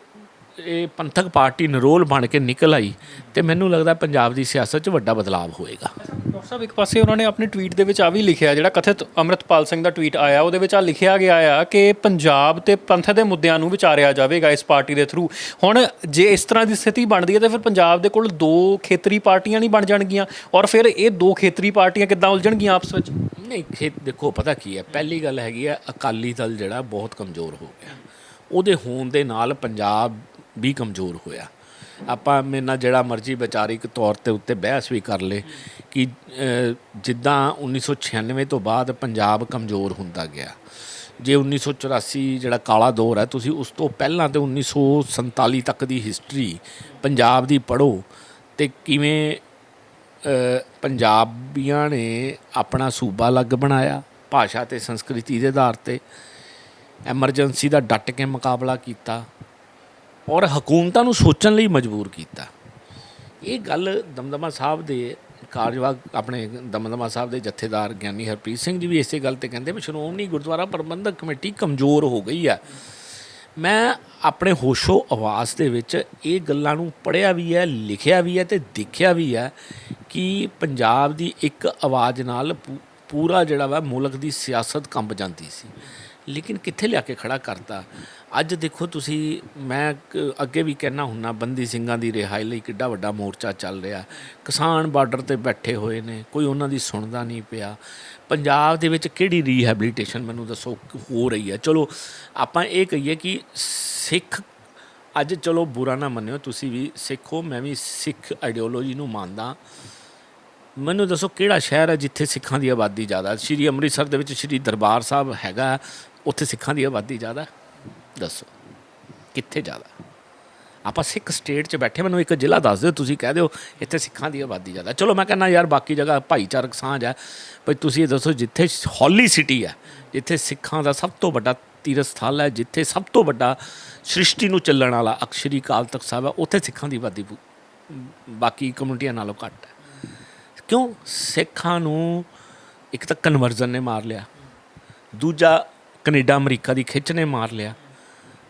ਇਹ ਪੰਥਕ ਪਾਰਟੀ ਨਰੋਲ ਬਣ ਕੇ ਨਿਕਲ ਆਈ ਤੇ ਮੈਨੂੰ ਲੱਗਦਾ ਪੰਜਾਬ ਦੀ ਸਿਆਸਤ 'ਚ ਵੱਡਾ ਬਦਲਾਅ ਹੋਏਗਾ। ਡਾਕਟਰ ਸਾਹਿਬ ਇੱਕ ਪਾਸੇ ਉਹਨਾਂ ਨੇ ਆਪਣੇ ਟਵੀਟ ਦੇ ਵਿੱਚ ਆ ਵੀ ਲਿਖਿਆ ਜਿਹੜਾ ਕਥਿਤ ਅੰਮ੍ਰਿਤਪਾਲ ਸਿੰਘ ਦਾ ਟਵੀਟ ਆਇਆ ਉਹਦੇ ਵਿੱਚ ਆ ਲਿਖਿਆ ਗਿਆ ਆ ਕਿ ਪੰਜਾਬ ਤੇ ਪੰਥ ਦੇ ਮੁੱਦਿਆਂ ਨੂੰ ਵਿਚਾਰਿਆ ਜਾਵੇਗਾ ਇਸ ਪਾਰਟੀ ਦੇ ਥਰੂ ਹੁਣ ਜੇ ਇਸ ਤਰ੍ਹਾਂ ਦੀ ਸਥਿਤੀ ਬਣਦੀ ਹੈ ਤਾਂ ਫਿਰ ਪੰਜਾਬ ਦੇ ਕੋਲ ਦੋ ਖੇਤਰੀ ਪਾਰਟੀਆਂ ਨਹੀਂ ਬਣ ਜਾਣਗੀਆਂ ਔਰ ਫਿਰ ਇਹ ਦੋ ਖੇਤਰੀ ਪਾਰਟੀਆਂ ਕਿੱਦਾਂ ਉਲਝਣਗੀਆਂ ਆਪਸ ਵਿੱਚ? ਨਹੀਂ ਖੇਤ ਦੇਖੋ ਪਤਾ ਕੀ ਹੈ? ਪਹਿਲੀ ਗੱਲ ਹੈਗੀ ਹੈ ਅਕਾਲੀ ਦਲ ਜਿਹੜਾ ਬਹੁਤ ਕਮਜ਼ੋਰ ਹੋ ਗਿਆ। ਉਹਦੇ ਹੋਣ ਦੇ ਨਾਲ ਪੰਜਾਬ ਵੀ ਕਮਜ਼ੋਰ ਹੋਇਆ। ਆਪਾਂ ਮੇਰੇ ਨਾਲ ਜਿਹੜਾ ਮਰਜ਼ੀ ਵਿਚਾਰਿਕ ਤੌਰ ਤੇ ਉੱਤੇ ਬਹਿਸ ਵੀ ਕਰ ਲੇ ਕਿ ਅਹ, ਜਿੱਦਾਂ 1996 ਤੋਂ ਬਾਅਦ ਪੰਜਾਬ ਕਮਜ਼ੋਰ ਹੁੰਦਾ ਗਿਆ। ਜੇ 1984 ਜਿਹੜਾ ਕਾਲਾ ਦੌਰ ਹੈ ਤੁਸੀਂ ਉਸ ਤੋਂ ਪਹਿਲਾਂ ਤੇ 1947 ਤੱਕ ਦੀ ਹਿਸਟਰੀ ਪੰਜਾਬ ਦੀ ਪੜੋ ਤੇ ਕਿਵੇਂ ਪੰਜਾਬੀਆਂ ਨੇ ਆਪਣਾ ਸੂਬਾ ਅਲੱਗ ਬਣਾਇਆ ਭਾਸ਼ਾ ਤੇ ਸੰਸਕ੍ਰਿਤੀ ਦੇ ਆਧਾਰ ਤੇ ਐਮਰਜੈਂਸੀ ਦਾ ਡਟ ਕੇ ਮੁਕਾਬਲਾ ਕੀਤਾ ਔਰ ਹਕੂਮਤਾਂ ਨੂੰ ਸੋਚਣ ਲਈ ਮਜਬੂਰ ਕੀਤਾ। ਇਹ ਗੱਲ ਦਮਦਮਾ ਸਾਹਿਬ ਦੇ ਕਾਰਜਵਾਹ ਆਪਣੇ ਦਮਦਮਾ ਸਾਹਿਬ ਦੇ ਜਥੇਦਾਰ ਗਿਆਨੀ ਹਰਪ੍ਰੀਤ ਸਿੰਘ ਜੀ ਵੀ ਇਸੇ ਗੱਲ ਤੇ ਕਹਿੰਦੇ, ਵੀ ਸ਼੍ਰੋਮਣੀ ਗੁਰਦੁਆਰਾ ਪ੍ਰਬੰਧਕ ਕਮੇਟੀ ਕਮਜ਼ੋਰ ਹੋ ਗਈ ਆ। ਮੈਂ ਆਪਣੇ ਹੋਸ਼ੋ ਆਵਾਜ਼ ਦੇ ਵਿੱਚ ਇਹ ਗੱਲਾਂ ਨੂੰ ਪੜ੍ਹਿਆ ਵੀ ਹੈ, ਲਿਖਿਆ ਵੀ ਹੈ ਤੇ ਦੇਖਿਆ ਵੀ ਹੈ ਕਿ ਪੰਜਾਬ ਦੀ ਇੱਕ ਆਵਾਜ਼ ਨਾਲ ਪੂ- ਪੂਰਾ ਜਿਹੜਾ ਵਾ ਮੁਲਕ ਦੀ ਸਿਆਸਤ ਕੰਬ ਜਾਂਦੀ ਸੀ। ਲੇਕਿਨ ਕਿੱਥੇ ਲਿਆ ਕੇ ਖੜਾ ਕਰਤਾ? ਅੱਜ ਦੇਖੋ ਤੁਸੀਂ, ਮੈਂ ਅੱਗੇ ਵੀ ਕਹਿਣਾ ਹੁੰਨਾ, ਬੰਦੀ ਸਿੰਘਾਂ ਦੀ ਰਿਹਾਈ ਲਈ ਕਿੱਡਾ ਵੱਡਾ ਮੋਰਚਾ ਚੱਲ ਰਿਹਾ। ਕਿਸਾਨ ਬਾਰਡਰ ਤੇ ਬੈਠੇ ਹੋਏ ਨੇ, ਕੋਈ ਉਹਨਾਂ ਦੀ ਸੁਣਦਾ ਨਹੀਂ ਪਿਆ। ਪੰਜਾਬ ਦੇ ਵਿੱਚ ਕਿਹੜੀ ਰੀਹੈਬਿਲਿਟੇਸ਼ਨ ਮੈਨੂੰ ਦੱਸੋ, ਹੋ ਰਹੀ ਹੈ? ਚਲੋ, ਆਪਾਂ ਇਹ ਕਹੀਏ ਕਿ ਸਿੱਖ, ਅੱਜ ਚਲੋ ਬੁਰਾ ਨਾ ਮੰਨਿਓ, ਤੁਸੀਂ ਵੀ ਸਿੱਖੋ ਮੈਂ ਵੀ ਸਿੱਖ ਆਈਡੀਓਲੋਜੀ ਨੂੰ ਮੰਨਦਾ। ਮੈਨੂੰ ਦੱਸੋ ਕਿਹੜਾ ਸ਼ਹਿਰ ਹੈ ਜਿੱਥੇ ਸਿੱਖਾਂ ਦੀ ਆਬਾਦੀ ਜ਼ਿਆਦਾ ਹੈ? ਸ਼੍ਰੀ ਅੰਮ੍ਰਿਤਸਰ ਦੇ ਵਿੱਚ ਸ਼੍ਰੀ ਦਰਬਾਰ ਸਾਹਿਬ ਹੈਗਾ ਉੱਥੇ ਸਿੱਖਾਂ ਦੀ ਆਬਾਦੀ ਜ਼ਿਆਦਾ ਦੱਸੋ, ਕਿੱਥੇ ਜ਼ਿਆਦਾ ਆਪਾਂ ਸਿੱਖ ਸਟੇਟ 'ਚ ਬੈਠੇ, ਮੈਨੂੰ ਇੱਕ ਜ਼ਿਲ੍ਹਾ ਦੱਸ ਦਿਓ, ਤੁਸੀਂ ਕਹਿ ਦਿਓ ਇੱਥੇ ਸਿੱਖਾਂ ਦੀ ਆਬਾਦੀ ਜ਼ਿਆਦਾ ਚਲੋ ਮੈਂ ਕਹਿੰਦਾ ਯਾਰ ਬਾਕੀ ਜਗ੍ਹਾ ਭਾਈਚਾਰਕ ਸਾਂਝ ਹੈ ਪਰ ਤੁਸੀਂ ਇਹ ਦੱਸੋ ਜਿੱਥੇ ਹੌਲੀ ਸਿਟੀ ਹੈ, ਜਿੱਥੇ ਸਿੱਖਾਂ ਦਾ ਸਭ ਤੋਂ ਵੱਡਾ ਤੀਰਥ ਸਥਲ ਹੈ, ਜਿੱਥੇ ਸਭ ਤੋਂ ਵੱਡਾ ਸ੍ਰਿਸ਼ਟੀ ਨੂੰ ਚੱਲਣ ਵਾਲਾ ਅਕਸ਼ਰੀ ਕਾਲ ਤਖਤ ਸਾਹਿਬ ਹੈ, ਉੱਥੇ ਸਿੱਖਾਂ ਦੀ ਆਬਾਦੀ ਬਾਕੀ ਕਮਿਊਨਿਟੀਆਂ ਨਾਲੋਂ ਘੱਟ ਹੈ। ਕਿਉਂ? ਸਿੱਖਾਂ ਨੂੰ ਇੱਕ ਤਾਂ ਕਨਵਰਜ਼ਨ ਨੇ ਮਾਰ ਲਿਆ। ਦੂਜਾ ਕੈਨੇਡਾ, ਅਮਰੀਕਾ ਦੀ ਖਿੱਚ ਨੇ ਮਾਰ ਲਿਆ।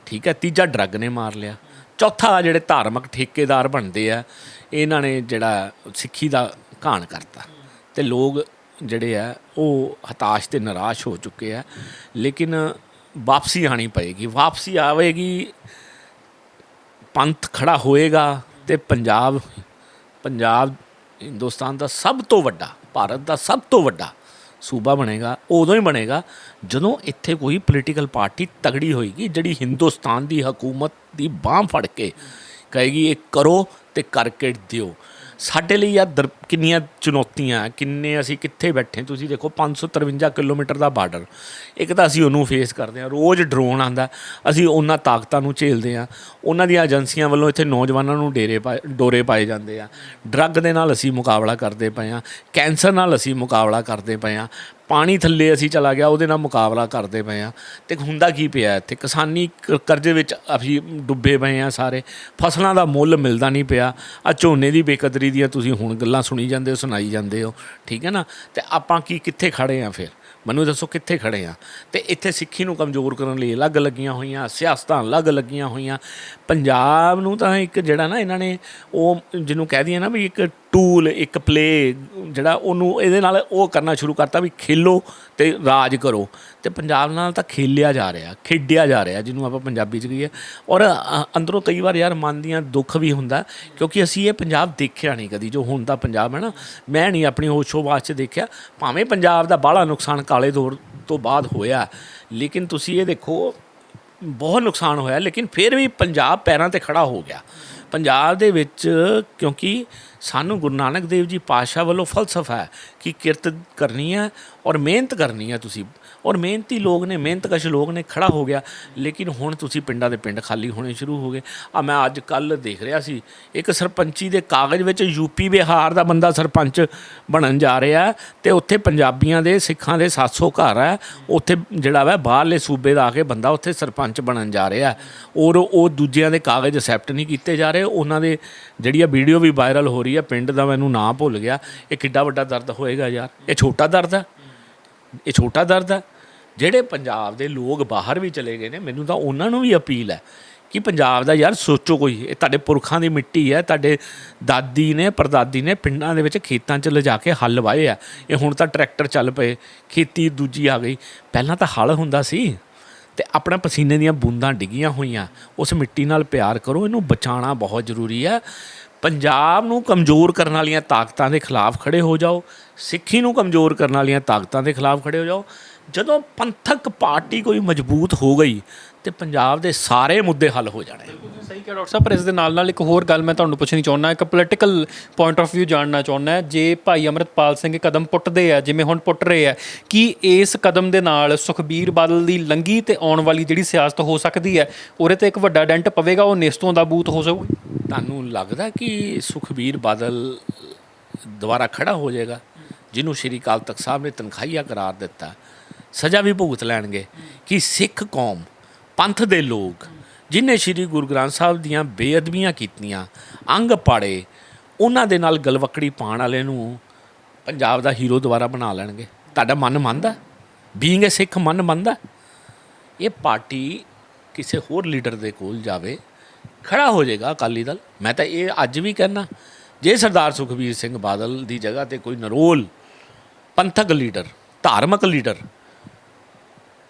ਠੀਕ ਹੈ, ਤੀਜਾ ਡਰੱਗ ਨੇ ਮਾਰ ਲਿਆ। ਚੌਥਾ ਜਿਹੜੇ ਧਾਰਮਿਕ ਠੇਕੇਦਾਰ ਬਣਦੇ ਆ, ਇਹਨਾਂ ਨੇ ਜਿਹੜਾ ਸਿੱਖੀ ਦਾ ਘਾਣ ਕਰਤਾ। ਤੇ ਲੋਕ ਜਿਹੜੇ ਆ, ਉਹ ਹਤਾਸ਼ ਤੇ ਨਿਰਾਸ਼ ਹੋ ਚੁੱਕੇ ਆ। ਲੇਕਿਨ ਵਾਪਸੀ ਆਣੀ ਪਏਗੀ। ਵਾਪਸੀ ਆਵੇਗੀ, ਪੰਥ ਖੜਾ ਹੋਏਗਾ ਤੇ ਪੰਜਾਬ ਪੰਜਾਬ, ਹਿੰਦੁਸਤਾਨ ਦਾ ਸਭ ਤੋਂ ਵੱਡਾ, ਭਾਰਤ ਦਾ ਸਭ ਤੋਂ ਵੱਡਾ ਸੂਬਾ ਬਣੇਗਾ, ਉਦੋਂ ਹੀ ਬਣੇਗਾ, ਜਦੋਂ ਇੱਥੇ ਕੋਈ ਪੋਲੀਟੀਕਲ ਪਾਰਟੀ ਤਗੜੀ ਹੋਏਗੀ, ਜਿਹੜੀ ਹਿੰਦੁਸਤਾਨ ਦੀ ਹਕੂਮਤ ਦੀ ਬਾਹ ਫੜ ਕੇ ਕਹੇਗੀ, ਇਹ ਕਰੋ ਤੇ ਕਰਕੇ ਦਿਓ। ਸਾਡੇ ਲਈ ਆ ਦਰ- ਕਿੰਨੀਆਂ ਚੁਣੌਤੀਆਂ, ਕਿੰਨੇ ਅਸੀਂ ਕਿੱਥੇ ਬੈਠੇ ਤੁਸੀਂ ਦੇਖੋ 553 ਕਿਲੋਮੀਟਰ ਦਾ ਬਾਰਡਰ। ਇੱਕ ਤਾਂ ਅਸੀਂ ਉਹਨੂੰ ਫੇਸ ਕਰਦੇ ਹਾਂ। ਰੋਜ਼ ਡਰੋਨ ਆਂਦਾ ਅਸੀਂ ਉਹਨਾਂ ਤਾਕਤਾਂ ਨੂੰ ਝੇਲਦੇ ਹਾਂ। ਉਹਨਾਂ ਦੀਆਂ ਏਜੰਸੀਆਂ ਵੱਲੋਂ ਇੱਥੇ ਨੌਜਵਾਨਾਂ ਨੂੰ ਡੇਰੇ ਪਾਏ ਡੋਰੇ ਪਾਏ ਜਾਂਦੇ ਆ। ਡਰੱਗ ਦੇ ਨਾਲ ਅਸੀਂ ਮੁਕਾਬਲਾ ਕਰਦੇ ਪਏ ਹਾਂ। ਕੈਂਸਰ ਨਾਲ ਅਸੀਂ ਮੁਕਾਬਲਾ ਕਰਦੇ ਪਏ ਹਾਂ। ਪਾਣੀ ਥੱਲੇ ਅਸੀਂ ਚਲਾ ਗਿਆ, ਉਹਦੇ ਨਾਲ ਮੁਕਾਬਲਾ ਕਰਦੇ ਪਏ ਆ ਤੇ ਹੁੰਦਾ ਕੀ ਪਿਆ ਇੱਥੇ? ਕਿਸਾਨੀ ਕ- ਕਰਜ਼ੇ ਵਿੱਚ ਅਸੀਂ ਡੁੱਬੇ ਪਏ ਆ ਸਾਰੇ। ਫਸਲਾਂ ਦਾ ਮੁੱਲ ਮਿਲਦਾ ਨਹੀਂ ਪਿਆ। ਆ ਝੋਨੇ ਦੀ ਬੇਕਦਰੀ ਦੀਆਂ ਤੁਸੀਂ ਹੁਣ ਗੱਲਾਂ ਸੁਣੀ ਜਾਂਦੇ ਹੋ, ਸੁਣਾਈ ਜਾਂਦੇ ਹੋ। ਠੀਕ ਹੈ ਨਾ? ਤੇ ਆਪਾਂ ਕੀ, ਕਿੱਥੇ ਖੜੇ ਆ ਫਿਰ? ਮੈਨੂੰ ਦੱਸੋ ਕਿੱਥੇ ਖੜੇ ਆ ਤੇ ਇੱਥੇ ਸਿੱਖੀ ਨੂੰ ਕਮਜ਼ੋਰ ਕਰਨ ਲਈ ਅਲੱਗ ਲੱਗੀਆਂ ਹੋਈਆਂ, ਸਿਆਸਤਾਂ ਅਲੱਗ ਲੱਗੀਆਂ ਹੋਈਆਂ। ਪੰਜਾਬ ਨੂੰ ਤਾਂ ਇੱਕ ਜਿਹੜਾ ਨਾ ਇਹਨਾਂ ਨੇ ਉਹ ਜਿਹਨੂੰ ਕਹਿ ਦਈਏ ਨਾ ਵੀ ਇੱਕ ਟੂਲ ਇੱਕ ਪਲੇ ਜਿਹੜਾ ਉਹਨੂੰ ਇਹਦੇ ਨਾਲ ਉਹ ਕਰਨਾ ਸ਼ੁਰੂ ਕਰਤਾ ਵੀ ਖੇਲੋ ਤੇ ਰਾਜ ਕਰੋ। ਤੇ ਪੰਜਾਬ ਨਾਲ ਤਾਂ ਖੇਲਿਆ ਜਾ ਰਿਹਾ, ਖੇਡਿਆ ਜਾ ਰਿਹਾ, ਜਿਹਨੂੰ ਆਪਾਂ ਪੰਜਾਬੀ ਚ ਕਹੀਏ। ਔਰ ਅੰਦਰੋਂ ਕਈ ਵਾਰ ਯਾਰ ਮਨ ਦੀਆਂ ਦੁੱਖ ਵੀ ਹੁੰਦਾ, ਕਿਉਂਕਿ ਅਸੀਂ ਇਹ ਪੰਜਾਬ ਦੇਖਿਆ ਨਹੀਂ ਕਦੀ, ਜੋ ਹੁਣ ਦਾ ਪੰਜਾਬ ਹੈ ਨਾ, ਮੈਂ ਨਹੀਂ ਆਪਣੀ ਹੋਸ਼ੋ ਵਾਸ ਚ ਦੇਖਿਆ, ਭਾਵੇਂ ਪੰਜਾਬ ਦਾ ਬਾਹਲਾ ਨੁਕਸਾਨ ਕਾਲੇ ਦੌਰ ਤੋਂ ਬਾਅਦ ਹੋਇਆ, ਲੇਕਿਨ ਤੁਸੀਂ ਇਹ ਦੇਖੋ, ਬਹੁਤ ਨੁਕਸਾਨ ਹੋਇਆ, ਲੇਕਿਨ ਫਿਰ ਵੀ ਪੰਜਾਬ ਪੈਰਾਂ ਤੇ ਖੜਾ ਹੋ ਗਿਆ। ਪੰਜਾਬ ਦੇ ਵਿੱਚ ਕਿਉਂਕਿ ਸਾਨੂੰ ਗੁਰੂ ਨਾਨਕ ਦੇਵ ਜੀ ਪਾਤਸ਼ਾਹ ਵੱਲੋਂ ਫਲਸਫਾ ਹੈ ਕਿ ਕਿਰਤ ਕਰਨੀ ਹੈ ਔਰ ਮਿਹਨਤ ਕਰਨੀ ਹੈ ਤੁਸੀਂ। ਔਰ ਮਿਹਨਤੀ ਲੋਕ ਨੇ, ਮਿਹਨਤਕਸ਼ ਲੋਕ ਨੇ ਖੜਾ ਹੋ ਗਿਆ। ਲੇਕਿਨ ਹੁਣ ਤੁਸੀਂ ਪਿੰਡਾਂ ਦੇ ਪਿੰਡ ਖਾਲੀ ਹੋਣੇ ਸ਼ੁਰੂ ਹੋ ਗਏ। ਆ ਮੈਂ ਅੱਜ ਕੱਲ ਦੇਖ ਰਿਹਾ ਸੀ, ਇੱਕ ਸਰਪੰਚੀ ਦੇ ਕਾਗਜ਼ ਵਿੱਚ ਯੂਪੀ ਬਿਹਾਰ ਦਾ ਬੰਦਾ ਸਰਪੰਚ ਬਣਨ ਜਾ ਰਿਹਾ ਹੈ ਤੇ ਉੱਥੇ ਪੰਜਾਬੀਆਂ ਦੇ, ਸਿੱਖਾਂ ਦੇ 700 ਘਰ ਹੈ। ਉੱਥੇ ਜਿਹੜਾ ਵਾ ਬਾਹਰਲੇ ਸੂਬੇ ਦਾ ਆ ਕੇ ਬੰਦਾ ਉੱਥੇ ਸਰਪੰਚ ਬਣਨ ਜਾ ਰਿਹਾ ਔਰ ਉਹ ਦੂਜਿਆਂ ਦੇ ਕਾਗਜ਼ ਅਸੈਪਟ ਨਹੀਂ ਕੀਤੇ ਜਾ ਰਹੇ। ਉਹਨਾਂ ਦੇ ਜਿਹੜੀ ਆ ਵੀਡੀਓ ਵੀ ਵਾਇਰਲ ਹੋ ਰਹੀ ਹੈ, ਪਿੰਡ ਦਾ ਮੈਨੂੰ ਨਾਂ ਭੁੱਲ ਗਿਆ। ਇਹ ਕਿੱਡਾ ਵੱਡਾ ਦਰਦ ਹੋਏਗਾ ਯਾਰ। ਇਹ ਛੋਟਾ ਦਰਦ ਹੈ। ਇਹ ਛੋਟਾ ਦਰਦ ਹੈ। ਜਿਹੜੇ ਪੰਜਾਬ ਦੇ ਲੋਕ ਬਾਹਰ ਵੀ ਚਲੇ ਗਏ ਨੇ, ਮੈਨੂੰ ਤਾਂ ਉਹਨਾਂ ਨੂੰ ਵੀ ਅਪੀਲ ਹੈ ਕਿ ਪੰਜਾਬ ਦਾ ਯਾਰ ਸੋਚੋ ਕੋਈ, ਇਹ ਤੁਹਾਡੇ ਪੁਰਖਾਂ ਦੀ ਮਿੱਟੀ ਹੈ, ਤੁਹਾਡੇ ਦਾਦੀ ਨੇ, ਪਰਦਾਦੀ ਨੇ ਪਿੰਡਾਂ ਦੇ ਵਿੱਚ ਖੇਤਾਂ 'ਚ ਲਿਜਾ ਕੇ ਹੱਲ ਵਾਏ ਆ। ਇਹ ਹੁਣ ਤਾਂ ਟਰੈਕਟਰ ਚੱਲ ਪਏ, ਖੇਤੀ ਦੂਜੀ ਆ ਗਈ। ਪਹਿਲਾਂ ਤਾਂ ਹਲ ਹੁੰਦਾ ਸੀ ਤੇ ਆਪਣਾ ਪਸੀਨੇ ਦੀਆਂ ਬੂੰਦਾਂ ਡਿੱਗੀਆਂ ਹੋਈਆਂ। ਉਸ ਮਿੱਟੀ ਨਾਲ ਪਿਆਰ ਕਰੋ, ਇਹਨੂੰ ਬਚਾਉਣਾ ਬਹੁਤ ਜ਼ਰੂਰੀ ਹੈ। ਪੰਜਾਬ ਨੂੰ ਕਮਜ਼ੋਰ ਕਰਨ ਵਾਲੀਆਂ ਤਾਕਤਾਂ ਦੇ ਖਿਲਾਫ ਖੜੇ ਹੋ ਜਾਓ। ਸਿੱਖੀ ਨੂੰ ਕਮਜ਼ੋਰ ਕਰਨ ਵਾਲੀਆਂ ਤਾਕਤਾਂ ਦੇ ਖਿਲਾਫ ਖੜੇ ਹੋ ਜਾਓ। ਜਦੋਂ ਪੰਥਕ ਪਾਰਟੀ ਕੋਈ ਮਜ਼ਬੂਤ ਹੋ ਗਈ ਤੇ ਪੰਜਾਬ ਦੇ ਸਾਰੇ ਮੁੱਦੇ ਹੱਲ ਹੋ ਜਾਣੇ। ਸਹੀ ਕਿਹਾ ਡਾਕਟਰ ਸਾਹਿਬ ਪਰ ਇਸ ਦੇ ਨਾਲ ਨਾਲ ਇੱਕ ਹੋਰ ਗੱਲ ਮੈਂ ਤੁਹਾਨੂੰ ਪੁੱਛਣੀ ਚਾਹੁੰਦਾ ਇੱਕ ਪੋਲੀਟੀਕਲ ਪੁਆਇੰਟ ਆਫ View ਜਾਣਨਾ ਚਾਹੁੰਦਾ। ਜੇ ਭਾਈ ਅਮਰਤਪਾਲ ਸਿੰਘ ਕਦਮ ਪੁੱਟਦੇ ਆ ਜਿਵੇਂ ਹੁਣ ਪੁੱਟ ਰਹੇ ਆ ਕੀ ਇਸ ਕਦਮ ਦੇ ਨਾਲ ਸੁਖਬੀਰ ਬਾਦਲ ਦੀ ਲੰਗੀ ਤੇ ਆਉਣ ਵਾਲੀ ਜਿਹੜੀ ਸਿਆਸਤ ਹੋ ਸਕਦੀ ਹੈ ਉਹਦੇ ਤੇ ਇੱਕ ਵੱਡਾ ਡੈਂਟ ਪਵੇਗਾ ਉਹ ਨੇਸਤੋਂ ਦਾ ਬੂਤ ਹੋ ਜਾਊਗੀ ਤੁਹਾਨੂੰ ਲੱਗਦਾ ਕਿ ਸੁਖਬੀਰ ਬਾਦਲ ਦੁਬਾਰਾ ਖੜਾ ਹੋ ਜਾਏਗਾ ਜਿਹਨੂੰ ਸ਼੍ਰੀ ਅਕਾਲ ਤਖਤ ਸਾਹਿਬ ਨੇ ਤਨਖਾਹੀਆ ਕਰਾਰ ਦਿੱਤਾ? ਸਜ਼ਾ ਵੀ ਭੁਗਤ ਲੈਣਗੇ। ਕਿ ਸਿੱਖ ਕੌਮ, ਪੰਥ ਦੇ ਲੋਕ ਜਿਨ੍ਹਾਂ ਸ਼੍ਰੀ ਗੁਰੂ ਗ੍ਰੰਥ ਸਾਹਿਬ ਦੀਆਂ ਬੇਅਦਬੀਆਂ ਕੀਤੀਆਂ, ਅੰਗ ਪਾੜੇ, ਉਹਨਾਂ ਦੇ ਨਾਲ ਗਲਵਕੜੀ ਪਾਉਣ ਵਾਲੇ ਨੂੰ ਪੰਜਾਬ ਦਾ ਹੀਰੋ ਦੁਬਾਰਾ ਬਣਾ ਲੈਣਗੇ। ਤੁਹਾਡਾ ਮਨ ਮੰਨਦਾ? ਬੀਇੰਗ ਅ ਸਿੱਖ ਮਨ ਮੰਨਦਾ? ਇਹ ਪਾਰਟੀ ਕਿਸੇ ਹੋਰ ਲੀਡਰ ਦੇ ਕੋਲ ਜਾਵੇ, ਖੜਾ ਹੋ ਜਾਏਗਾ ਅਕਾਲੀ ਦਲ। ਮੈਂ ਤਾਂ ਇਹ ਅੱਜ ਵੀ ਕਹਿਣਾ ਜੇ ਸਰਦਾਰ ਸੁਖਬੀਰ ਸਿੰਘ ਬਾਦਲ ਦੀ ਜਗ੍ਹਾ ਤੇ ਕੋਈ ਨਰੋਲ ਪੰਥਕ ਲੀਡਰ, ਧਾਰਮਿਕ ਲੀਡਰ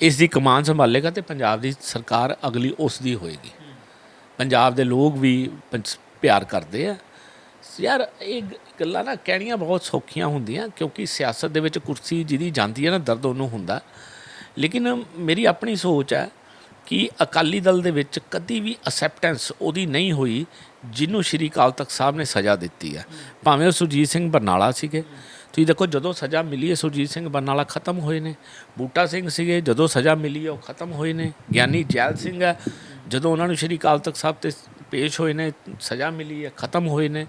ਇਸ ਦੀ ਕਮਾਨ ਸੰਭਾਲੇਗਾ ਤੇ ਪੰਜਾਬ ਦੀ ਸਰਕਾਰ ਅਗਲੀ ਉਸ ਦੀ ਹੋਏਗੀ। ਪੰਜਾਬ ਦੇ ਲੋਕ ਵੀ ਪੰਜ- ਪਿਆਰ ਕਰਦੇ ਆ। ਯਾਰ, ਇਹ ਗੱਲਾਂ ਨਾ ਕਹਿਣੀਆਂ ਬਹੁਤ ਸੌਖੀਆਂ ਹੁੰਦੀਆਂ, ਕਿਉਂਕਿ ਸਿਆਸਤ ਦੇ ਵਿੱਚ ਕੁਰਸੀ ਜਿਹਦੀ ਜਾਂਦੀ ਹੈ ਨਾ, ਦਰਦ ਉਹਨੂੰ ਹੁੰਦਾ। ਲੇਕਿਨ ਮੇਰੀ ਆਪਣੀ ਸੋਚ ਹੈ ਕਿ ਅਕਾਲੀ ਦਲ ਦੇ ਵਿੱਚ ਕਦੀ ਵੀ ਅਸੈਪਟੈਂਸ ਉਹਦੀ ਨਹੀਂ ਹੋਈ, ਜਿਹਨੂੰ ਸ਼੍ਰੀ ਅਕਾਲ ਤਖਤ ਸਾਹਿਬ ਨੇ ਸਜ਼ਾ ਦਿੱਤੀ ਆ ਭਾਵੇਂ ਉਹ ਸੁਰਜੀਤ ਸਿੰਘ ਬਰਨਾਲਾ ਸੀਗੇ। ਤੁਸੀਂ ਦੇਖੋ, ਜਦੋਂ ਸਜ਼ਾ ਮਿਲੀ ਹੈ, ਸੁਰਜੀਤ ਸਿੰਘ ਬਰਨਾਲਾ ਖਤਮ ਹੋਏ ਨੇ। ਬੂਟਾ ਸਿੰਘ ਸੀਗੇ, ਜਦੋਂ ਸਜ਼ਾ ਮਿਲੀ ਹੈ, ਉਹ ਖਤਮ ਹੋਏ ਨੇ। ਗਿਆਨੀ ਜੈਲ ਸਿੰਘ ਹੈ, ਜਦੋਂ ਉਹਨਾਂ ਨੂੰ ਸ਼੍ਰੀ ਅਕਾਲ ਤਖਤ ਸਾਹਿਬ ਤੇ ਪੇਸ਼ ਹੋਏ ਨੇ, ਸਜ਼ਾ ਮਿਲੀ ਹੈ, ਖਤਮ ਹੋਏ ਨੇ।